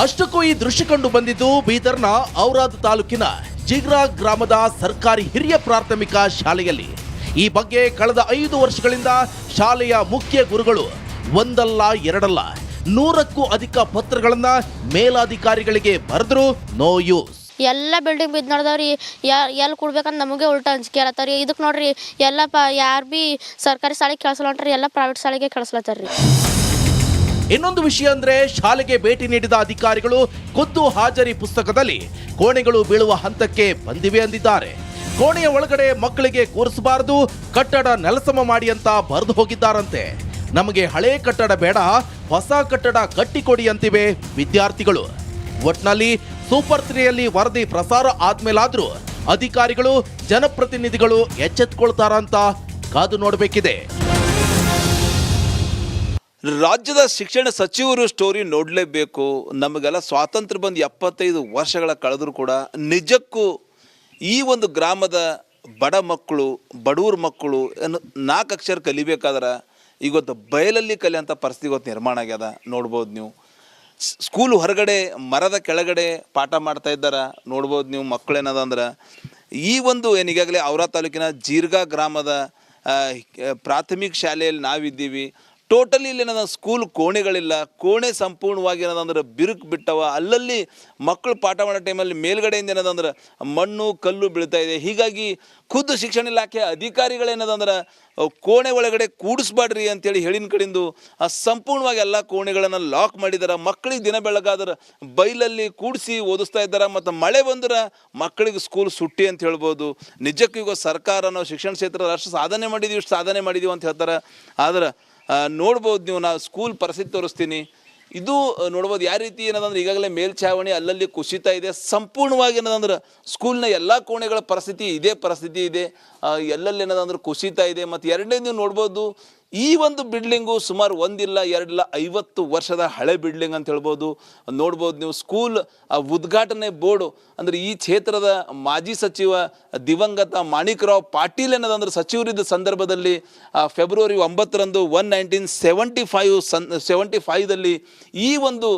ಅಷ್ಟಕ್ಕೂ ಈ ದೃಶ್ಯ ಕಂಡು ಬಂದಿದ್ದು ಬೀದರ್ನ ಔರಾದ್ ತಾಲೂಕಿನ ಜಿಗ್ರಾ ಗ್ರಾಮದ ಸರ್ಕಾರಿ ಹಿರಿಯ ಪ್ರಾಥಮಿಕ ಶಾಲೆಯಲ್ಲಿ. ಈ ಬಗ್ಗೆ ಕಳೆದ ಐದು ವರ್ಷಗಳಿಂದ ಶಾಲೆಯ ಮುಖ್ಯ ಗುರುಗಳು ಒಂದಲ್ಲ ಎರಡಲ್ಲ ನೂರಕ್ಕೂ ಅಧಿಕ ಪತ್ರಗಳನ್ನ ಮೇಲಾಧಿಕಾರಿಗಳಿಗೆ ಬರೆದ್ರು ನೋ ಯೂಸ್. ಎಲ್ಲ ಬಿಲ್ಡಿಂಗ್ ಬಿದ್ದು ನೋಡಿದವ್ರಿ. ಎಲ್ಲಿ ಕೊಡ್ಬೇಕಂತ ನಮಗೆ ಉಲ್ಟಾ ಅಂಜಿಕೆ ಅಲತ್ತಾರ ರೀ ಇದಕ್ಕೆ ನೋಡ್ರಿ ಎಲ್ಲ ಪ ಯಾರು ಭೀ ಸರ್ಕಾರಿ ಶಾಲೆಗೆ ಕಳ್ಸಲ್ಲ ಹೊಂಟ್ರಿ ಎಲ್ಲ ಪ್ರೈವೇಟ್ ಶಾಲೆಗೆ ಕಳಿಸ್ಲತ್ತಾರ್ರಿ. ಇನ್ನೊಂದು ವಿಷಯ ಅಂದ್ರೆ ಶಾಲೆಗೆ ಭೇಟಿ ನೀಡಿದ ಅಧಿಕಾರಿಗಳು ಖುದ್ದು ಹಾಜರಿ ಪುಸ್ತಕದಲ್ಲಿ ಕೋಣೆಗಳು ಬೀಳುವ ಹಂತಕ್ಕೆ ಬಂದಿವೆ ಅಂದಿದ್ದಾರೆ. ಕೋಣೆಯ ಒಳಗಡೆ ಮಕ್ಕಳಿಗೆ ಕೂರಿಸಬಾರದು ಕಟ್ಟಡ ನೆಲಸಮ ಮಾಡಿ ಅಂತ ಬರೆದು ಹೋಗಿದ್ದಾರಂತೆ. ನಮಗೆ ಹಳೆ ಕಟ್ಟಡ ಬೇಡ, ಹೊಸ ಕಟ್ಟಡ ಕಟ್ಟಿಕೊಡಿ ಅಂತಿವೆ ವಿದ್ಯಾರ್ಥಿಗಳು. ಒಟ್ನಲ್ಲಿ ಸೂಪರ್ ತ್ರೀಯಲ್ಲಿ ವರದಿ ಪ್ರಸಾರ ಆದ್ಮೇಲಾದ್ರೂ ಅಧಿಕಾರಿಗಳು, ಜನಪ್ರತಿನಿಧಿಗಳು ಎಚ್ಚೆತ್ಕೊಳ್ತಾರಂತ ಕಾದು ನೋಡಬೇಕಿದೆ. ರಾಜ್ಯದ ಶಿಕ್ಷಣ ಸಚಿವರು ಸ್ಟೋರಿ ನೋಡಲೇಬೇಕು. ನಮಗೆಲ್ಲ ಸ್ವಾತಂತ್ರ್ಯ ಬಂದು ಎಪ್ಪತ್ತೈದು ವರ್ಷಗಳ ಕಳೆದರೂ ಕೂಡ ನಿಜಕ್ಕೂ ಈ ಒಂದು ಗ್ರಾಮದ ಬಡ ಮಕ್ಕಳು ಬಡವ್ರ ಮಕ್ಕಳು ಏನು ನಾಲ್ಕು ಅಕ್ಷರ ಕಲಿಬೇಕಾದ್ರೆ ಇವತ್ತು ಬಯಲಲ್ಲಿ ಕಲಿಯೋಂಥ ಪರಿಸ್ಥಿತಿ ಇವತ್ತು ನಿರ್ಮಾಣ ಆಗ್ಯದ, ನೋಡ್ಬೋದು ನೀವು. ಸ್ಕೂಲ್ ಹೊರಗಡೆ, ಮರದ ಕೆಳಗಡೆ ಪಾಠ ಮಾಡ್ತಾ ಇದ್ದಾರೆ, ನೋಡ್ಬೋದು ನೀವು ಮಕ್ಕಳು ಏನದ ಅಂದ್ರೆ. ಈ ಒಂದು ಏನು ಈಗಾಗಲೇ ಔರಾ ತಾಲೂಕಿನ ಜೀರ್ಗಾ ಗ್ರಾಮದ ಪ್ರಾಥಮಿಕ ಶಾಲೆಯಲ್ಲಿ ನಾವಿದ್ದೀವಿ. ಟೋಟಲಿ ಇಲ್ಲಿ ಏನದ ಸ್ಕೂಲ್ ಕೋಣೆಗಳಿಲ್ಲ. ಕೋಣೆ ಸಂಪೂರ್ಣವಾಗಿ ಏನದಂದ್ರೆ ಬಿರುಕು ಬಿಟ್ಟವ. ಅಲ್ಲಲ್ಲಿ ಮಕ್ಕಳು ಪಾಠ ಮಾಡೋ ಟೈಮಲ್ಲಿ ಮೇಲ್ಗಡೆಯಿಂದ ಏನದಂದ್ರೆ ಮಣ್ಣು, ಕಲ್ಲು ಬೀಳ್ತಾ ಇದೆ. ಹೀಗಾಗಿ ಖುದ್ದು ಶಿಕ್ಷಣ ಇಲಾಖೆ ಅಧಿಕಾರಿಗಳೇನದಂದ್ರೆ ಕೋಣೆ ಒಳಗಡೆ ಕೂಡಿಸ್ಬಾಡ್ರಿ ಅಂತೇಳಿ ಹೇಳಿನ ಆ ಸಂಪೂರ್ಣವಾಗಿ ಎಲ್ಲ ಕೋಣೆಗಳನ್ನು ಲಾಕ್ ಮಾಡಿದ್ದಾರೆ ಮಕ್ಕಳಿಗೆ ದಿನ ಬೆಳಗಾದ್ರೆ ಬೈಲಲ್ಲಿ ಕೂಡಿಸಿ ಓದಿಸ್ತಾ ಇದ್ದಾರೆ. ಮತ್ತು ಮಳೆ ಬಂದ್ರೆ ಮಕ್ಕಳಿಗೆ ಸ್ಕೂಲ್ ಸುಟ್ಟಿ ಅಂತ ಹೇಳ್ಬೋದು. ನಿಜಕ್ಕೂ ಈಗ ಸರ್ಕಾರ ನಾವು ಶಿಕ್ಷಣ ಕ್ಷೇತ್ರ ಅಷ್ಟು ಸಾಧನೆ ಮಾಡಿದ್ದೀವಿ ಇಷ್ಟು ಸಾಧನೆ ಮಾಡಿದೀವಿ ಅಂತ ಹೇಳ್ತಾರೆ. ಆದ್ರೆ ನೋಡ್ಬೋದು ನೀವು, ನಾ ಸ್ಕೂಲ್ ಪರಿಸ್ಥಿತಿ ತೋರಿಸ್ತೀನಿ. ಇದು ನೋಡ್ಬೋದು ಯಾವ ರೀತಿ ಏನದಂದ್ರೆ, ಈಗಾಗಲೇ ಮೇಲ್ಛಾವಣಿ ಅಲ್ಲಲ್ಲಿ ಕುಸಿತ ಇದೆ. ಸಂಪೂರ್ಣವಾಗಿ ಏನದಂದ್ರೆ ಸ್ಕೂಲ್ನ ಎಲ್ಲ ಕೋಣೆಗಳ ಪರಿಸ್ಥಿತಿ ಇದೇ ಪರಿಸ್ಥಿತಿ ಇದೆ. ಎಲ್ಲೆಲ್ಲಿ ಏನದಂದ್ರೆ ಕುಸಿತ ಇದೆ. ಮತ್ತು ಎರಡನೇ ನೀವು ನೋಡ್ಬೋದು ಈ ಒಂದು ಬಿಲ್ಡಿಂಗು ಸುಮಾರು ಒಂದಿಲ್ಲ ಎರಡಿಲ್ಲ ಐವತ್ತು ವರ್ಷದ ಹಳೆ ಬಿಲ್ಡಿಂಗ್ ಅಂತ ಹೇಳ್ಬೋದು. ನೋಡ್ಬೋದು ನೀವು ಸ್ಕೂಲ್ ಉದ್ಘಾಟನೆ ಬೋರ್ಡು, ಅಂದರೆ ಈ ಕ್ಷೇತ್ರದ ಮಾಜಿ ಸಚಿವ ದಿವಂಗತ ಮಾಣಿಕರಾವ್ ಪಾಟೀಲ್ ಏನದಂದ್ರೆ ಸಚಿವರಿದ್ದ ಸಂದರ್ಭದಲ್ಲಿ ಫೆಬ್ರವರಿ ಒಂಬತ್ತರಂದು ಒನ್ ನೈನ್ಟೀನ್ ಸೆವೆಂಟಿ ಫೈವ್ ಸನ್, ಸೆವೆಂಟಿ ಫೈವ್ದಲ್ಲಿ ಈ ಒಂದು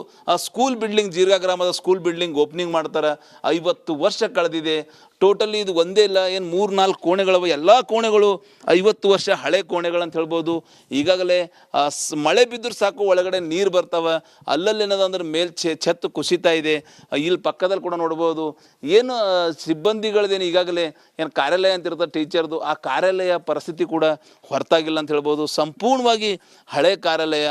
ಸ್ಕೂಲ್ ಬಿಲ್ಡಿಂಗ್ ಜೀರ್ಗಾ ಗ್ರಾಮದ ಸ್ಕೂಲ್ ಬಿಲ್ಡಿಂಗ್ ಓಪನಿಂಗ್ ಮಾಡ್ತಾರೆ. ಐವತ್ತು ವರ್ಷ ಕಳೆದಿದೆ. ಟೋಟಲಿ ಇದು ಒಂದೇ ಇಲ್ಲ, ಏನು ಮೂರು ನಾಲ್ಕು ಕೋಣೆಗಳವ? ಎಲ್ಲ ಕೋಣೆಗಳು ಐವತ್ತು ವರ್ಷ ಹಳೆ ಕೋಣೆಗಳಂತ ಹೇಳ್ಬೋದು. ಈಗಾಗಲೇ ಮಳೆ ಬಿದ್ದರೂ ಸಾಕು, ಒಳಗಡೆ ನೀರು ಬರ್ತಾವ. ಅಲ್ಲಲ್ಲಿ ಏನದಂದ್ರೆ ಮೇಲ್ ಛೆ ಛತ್ತು ಕುಸಿತಾ ಇದೆ. ಇಲ್ಲಿ ಪಕ್ಕದಲ್ಲಿ ಕೂಡ ನೋಡ್ಬೋದು. ಏನು ಸಿಬ್ಬಂದಿಗಳದೇನು ಈಗಾಗಲೇ ಏನು ಕಾರ್ಯಾಲಯ ಅಂತ ಇರ್ತದೆ ಟೀಚರ್ದು, ಆ ಕಾರ್ಯಾಲಯ ಪರಿಸ್ಥಿತಿ ಕೂಡ ಹೊರತಾಗಿಲ್ಲ ಅಂತ ಹೇಳ್ಬೋದು. ಸಂಪೂರ್ಣವಾಗಿ ಹಳೆ ಕಾರ್ಯಾಲಯ.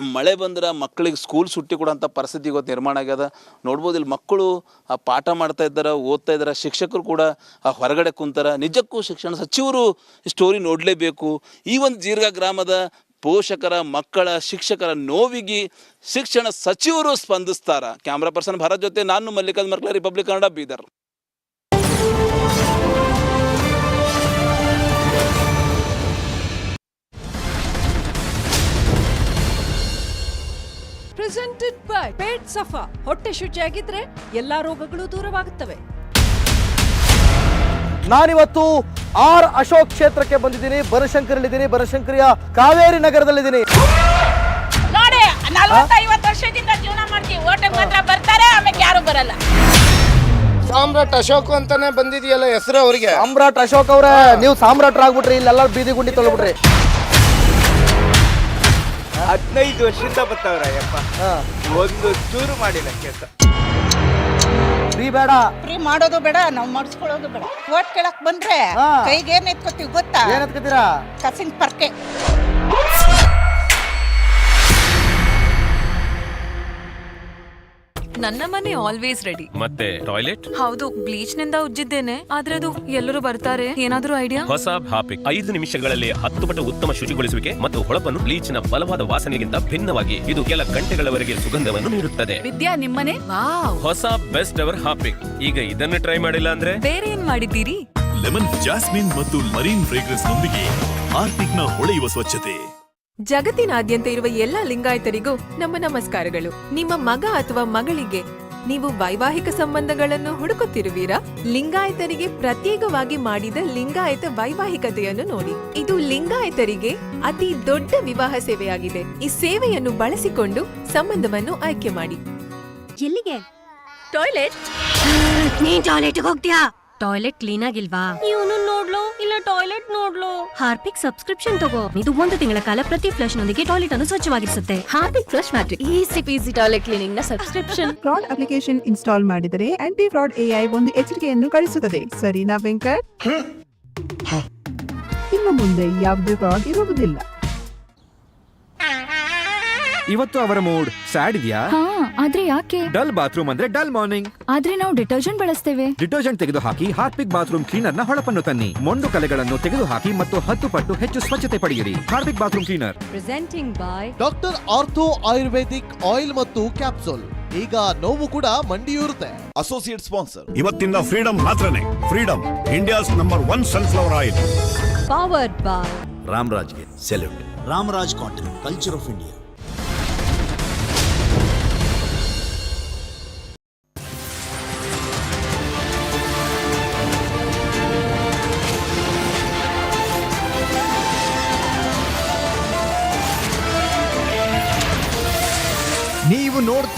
ಮಳೆ ಬಂದ್ರೆ ಮಕ್ಕಳಿಗೆ ಸ್ಕೂಲ್ ಸುಟ್ಟಿ ಕೊಡೋಂಥ ಪರಿಸ್ಥಿತಿ ಇವತ್ತು ನಿರ್ಮಾಣ ಆಗ್ಯದ. ನೋಡ್ಬೋದು ಇಲ್ಲಿ ಮಕ್ಕಳು, ಆ, ಪಾಠ ಮಾಡ್ತಾ ಇದ್ದಾರೆ, ಓದ್ತಾ ಇದ್ದಾರೆ, ಶಿಕ್ಷಕರು ಕೂಡ, ಆ, ಹೊರಗಡೆ ಕುಂತಾರ. ನಿಜಕ್ಕೂ ಶಿಕ್ಷಣ ಸಚಿವರು ಸ್ಟೋರಿ ನೋಡಲೇಬೇಕು. ಈ ಒಂದು ದೀರ್ಘ ಗ್ರಾಮದ ಪೋಷಕರ, ಮಕ್ಕಳ, ಶಿಕ್ಷಕರ ನೋವಿಗೆ ಶಿಕ್ಷಣ ಸಚಿವರು ಸ್ಪಂದಿಸ್ತಾರ. ಕ್ಯಾಮ್ರಾ ಪರ್ಸನ್ ಭಾರತ್ ಜೊತೆ ನಾನು, Mallikarjun Markala Republic Kannada Bidar. Presented by Pet Safa ಹೊಟ್ಟೆ ಶುಚಿಯಾಗಿದ್ರೆ ಎಲ್ಲಾ ರೋಗಗಳು ದೂರವಾಗುತ್ತವೆ. ನಾನಿವತ್ತು ಆರ್ ಅಶೋಕ್ ಕ್ಷೇತ್ರಕ್ಕೆ ಬಂದಿದ್ದೀನಿ. ಬನಶಂಕರಲ್ಲಿದ್ದೀನಿ. ಬನಶಂಕರಿಯ ಕಾವೇರಿ ನಗರದಲ್ಲಿದ್ದೀನಿ. ನೋಡಿ ನಲ್ವತ್ತೈವತ್ತು ವರ್ಷದಿಂದ ಜೀವನ ಮಾಡ್ತೀವಿ ಹೊಟ್ಟೆ ಮಾತ್ರ ಬರ್ತಾರೆ ಆಮೇಲೆ ಯಾರು ಬರಲ್ಲ. ಸಾಮ್ರಾಟ್ ಅಶೋಕ್ ಅಂತಾನೆ ಬಂದಿದೆಯಲ್ಲ ಹೆಸರು ಅವರಿಗೆ? ಸಾಮ್ರಾಟ್ ಅಶೋಕ್ ಅವರೇ ನೀವು ಸಾಮ್ರಾಟ್ರಾಗ್ಬಿಟ್ರಿ ಇಲ್ಲೆಲ್ಲ ಬೀದಿ ಗುಂಡಿ ತೊಳ್ಬಿಟ್ರಿ ಹದಿನೈದು ವರ್ಷದಿಂದ ಬರ್ತಾವ್ರ ಅಯ್ಯಪ್ಪ. ಒಂದು ಚೂರು ಮಾಡಿಲ್ಲ ಕೆಲಸ. ಫ್ರೀ ಬೇಡ. ಫ್ರೀ ಮಾಡೋದು ಬೇಡ ನಾವು ಮಾಡಿಸ್ಕೊಳ್ಳೋದು ಬೇಡ. ಓಟ್ ಕೇಳಕ್ ಬಂದ್ರೆ ಕೈಗೆ ಏನ್ ಎತ್ಕೋತೀವಿ ಗೊತ್ತಾ? ಏನ್ ಎತ್ಕೋತೀರಾ? ಕಸಿನ್ ಪರ್ಕೆ. ನನ್ನ ಮನೆ ಆಲ್ವೇಸ್ ರೆಡಿ ಮತ್ತೆ ಟಾಯ್ಲೆಟ್ ಹೌದು ಬ್ಲೀಚ್ನಿಂದ ಉಜ್ಜಿದ್ದೇನೆ. ಆದ್ರೆ ಅದು ಎಲ್ಲರೂ ಬರ್ತಾರೆ. ಏನಾದ್ರೂ ಐಡಿಯಾ ಹೊಸ ಹಾಪಿಕ್ ಐದು ನಿಮಿಷಗಳಲ್ಲಿ ಹತ್ತು ಪಟ್ಟು ಉತ್ತಮ ಶುಚಿಗೊಳಿಸುವಿಕೆ ಮತ್ತು ಹೊಳಪನ್ನು ಬ್ಲೀಚ್ನ ಬಲವಾದ ವಾಸನೆಗಿಂತ ಭಿನ್ನವಾಗಿ ಇದು ಕೆಲ ಗಂಟೆಗಳವರೆಗೆ ಸುಗಂಧವನ್ನು ನೀಡುತ್ತದೆ. ವಿದ್ಯಾ ನಿಮ್ಮನೆ? ವಾವ್ ಹೊಸ ಬೆಸ್ಟ್ ಅವರ್ ಹಾಪಿಕ್. ಈಗ ಇದನ್ನ ಟ್ರೈ ಮಾಡಿಲ್ಲ ಅಂದ್ರೆ? ಬೇರೆ ಏನ್ ಮಾಡಿದ್ದೀರಿ? ಲೆಮನ್ ಜಾಸ್ಮಿನ್ ಮತ್ತು ಮರೀನ್ ಫ್ರೇಗ್ರೆನ್ಸ್ ನೊಂದಿಗೆ ನ ಹೊಳೆಯುವ ಸ್ವಚ್ಛತೆ. ಜಗತ್ತಿನಾದ್ಯಂತ ಇರುವ ಎಲ್ಲ ಲಿಂಗಾಯತರಿಗೂ ನಮ್ಮ ನಮಸ್ಕಾರಗಳು. ನಿಮ್ಮ ಮಗ ಅಥವಾ ಮಗಳಿಗೆ ನೀವು ವೈವಾಹಿಕ ಸಂಬಂಧಗಳನ್ನು ಹುಡುಕುತ್ತಿರುವಿರಾ? ಲಿಂಗಾಯತರಿಗೆ ಪ್ರತ್ಯೇಕವಾಗಿ ಮಾಡಿದ ಲಿಂಗಾಯತ ವೈವಾಹಿಕತೆಯನ್ನು ನೋಡಿ. ಇದು ಲಿಂಗಾಯತರಿಗೆ ಅತಿ ದೊಡ್ಡ ವಿವಾಹ ಸೇವೆಯಾಗಿದೆ. ಈ ಸೇವೆಯನ್ನು ಬಳಸಿಕೊಂಡು ಸಂಬಂಧವನ್ನು ಆಯ್ಕೆ ಮಾಡಿ. ಎಲ್ಲಿಗೆ? ಟಾಯ್ಲೆಟ್. ನೀನ್ ಟಾಯ್ಲೆಟ್ ಹೋಗ್ತೀಯಾ? ಟಾಯ್ಲೆಟ್ ಕ್ಲೀನ್ ಆಗಿಲ್ವಾ ಇವನು ನೋಡ್ಲೋ. ಹಾರ್ಪಿಕ್ ಸಬ್ಸ್ಕ್ರಿಪ್ಷನ್ ತಗೋ. ಇದು ಒಂದು ತಿಂಗಳ ಕಾಲ ಪ್ರತಿ ಫ್ಲಶ್ ನೊಂದಿಗೆ ಟಾಯ್ಲೆಟ್ ಅನ್ನು ಸ್ವಚ್ಛವಾಗಿರಿಸುತ್ತೆ. Harpic flush matic easy peasy toilet ಕ್ಲೀನಿಂಗ್ನ subscription. Fraud application install ಮಾಡಿದರೆ ಆಂಟಿ ಫ್ರಾಡ್ ಎಐ ಒಂದು ಎಚ್ಚರಿಕೆಯನ್ನು ಕಳಿಸುತ್ತದೆ. ಸರಿನಾ ವೆಂಕಟ್? ಇನ್ನು ಮುಂದೆ ಯಾವುದೇ ಫ್ರಾಡ್ ಇರುವುದಿಲ್ಲ. ಇವತ್ತು ಅವರ ಮೂಡ್ ಸ್ಯಾಡ್ ಇದೆಯಾ? ಹಾ ಆದ್ರೆ ಯಾಕೆ? ಡಲ್ ಬಾತ್ರೂಮ್ ಅಂದ್ರೆ ಡಲ್ ಮಾರ್ನಿಂಗ್. ಆದ್ರೆ ನಾವು ಡಿಟರ್ಜೆಂಟ್ ಬಳಸ್ತೇವೆ. ಡಿಟರ್ಜೆಂಟ್ ತೆಗೆದು ಹಾಕಿ ಹಾರ್ಪಿಕ್ ಬಾತ್ರೂಮ್ ಕ್ಲೀನರ್ನ ಹೊಳಪನ್ನು ತನ್ನಿ. ಮೊಂಡು ಕಲೆಗಳನ್ನು ತೆಗೆದು ಹಾಕಿ ಮತ್ತು ಹತ್ತು ಪಟ್ಟು ಹೆಚ್ಚು ಸ್ವಚ್ಛತೆ ಪಡೆಯಿರಿ. Harpic bathroom cleaner. Presenting by doctor ortho ayurvedic oil ಮತ್ತು ಕ್ಯಾಪ್ಸೂಲ್. ಈಗ ನೋವು ಕೂಡ ಮಂಡಿಯೂರುತ್ತೆ. ಅಸೋಸಿಯೇಟ್ ಸ್ಪಾನ್ಸರ್ ಇವತ್ತಿಂದ ಫ್ರೀಡಮ್ ಮಾತ್ರನೇ. Freedom India's number one sunflower oil powered by ರಾಮರಾಜ್ಗೆ salute Ramraj cotton culture of India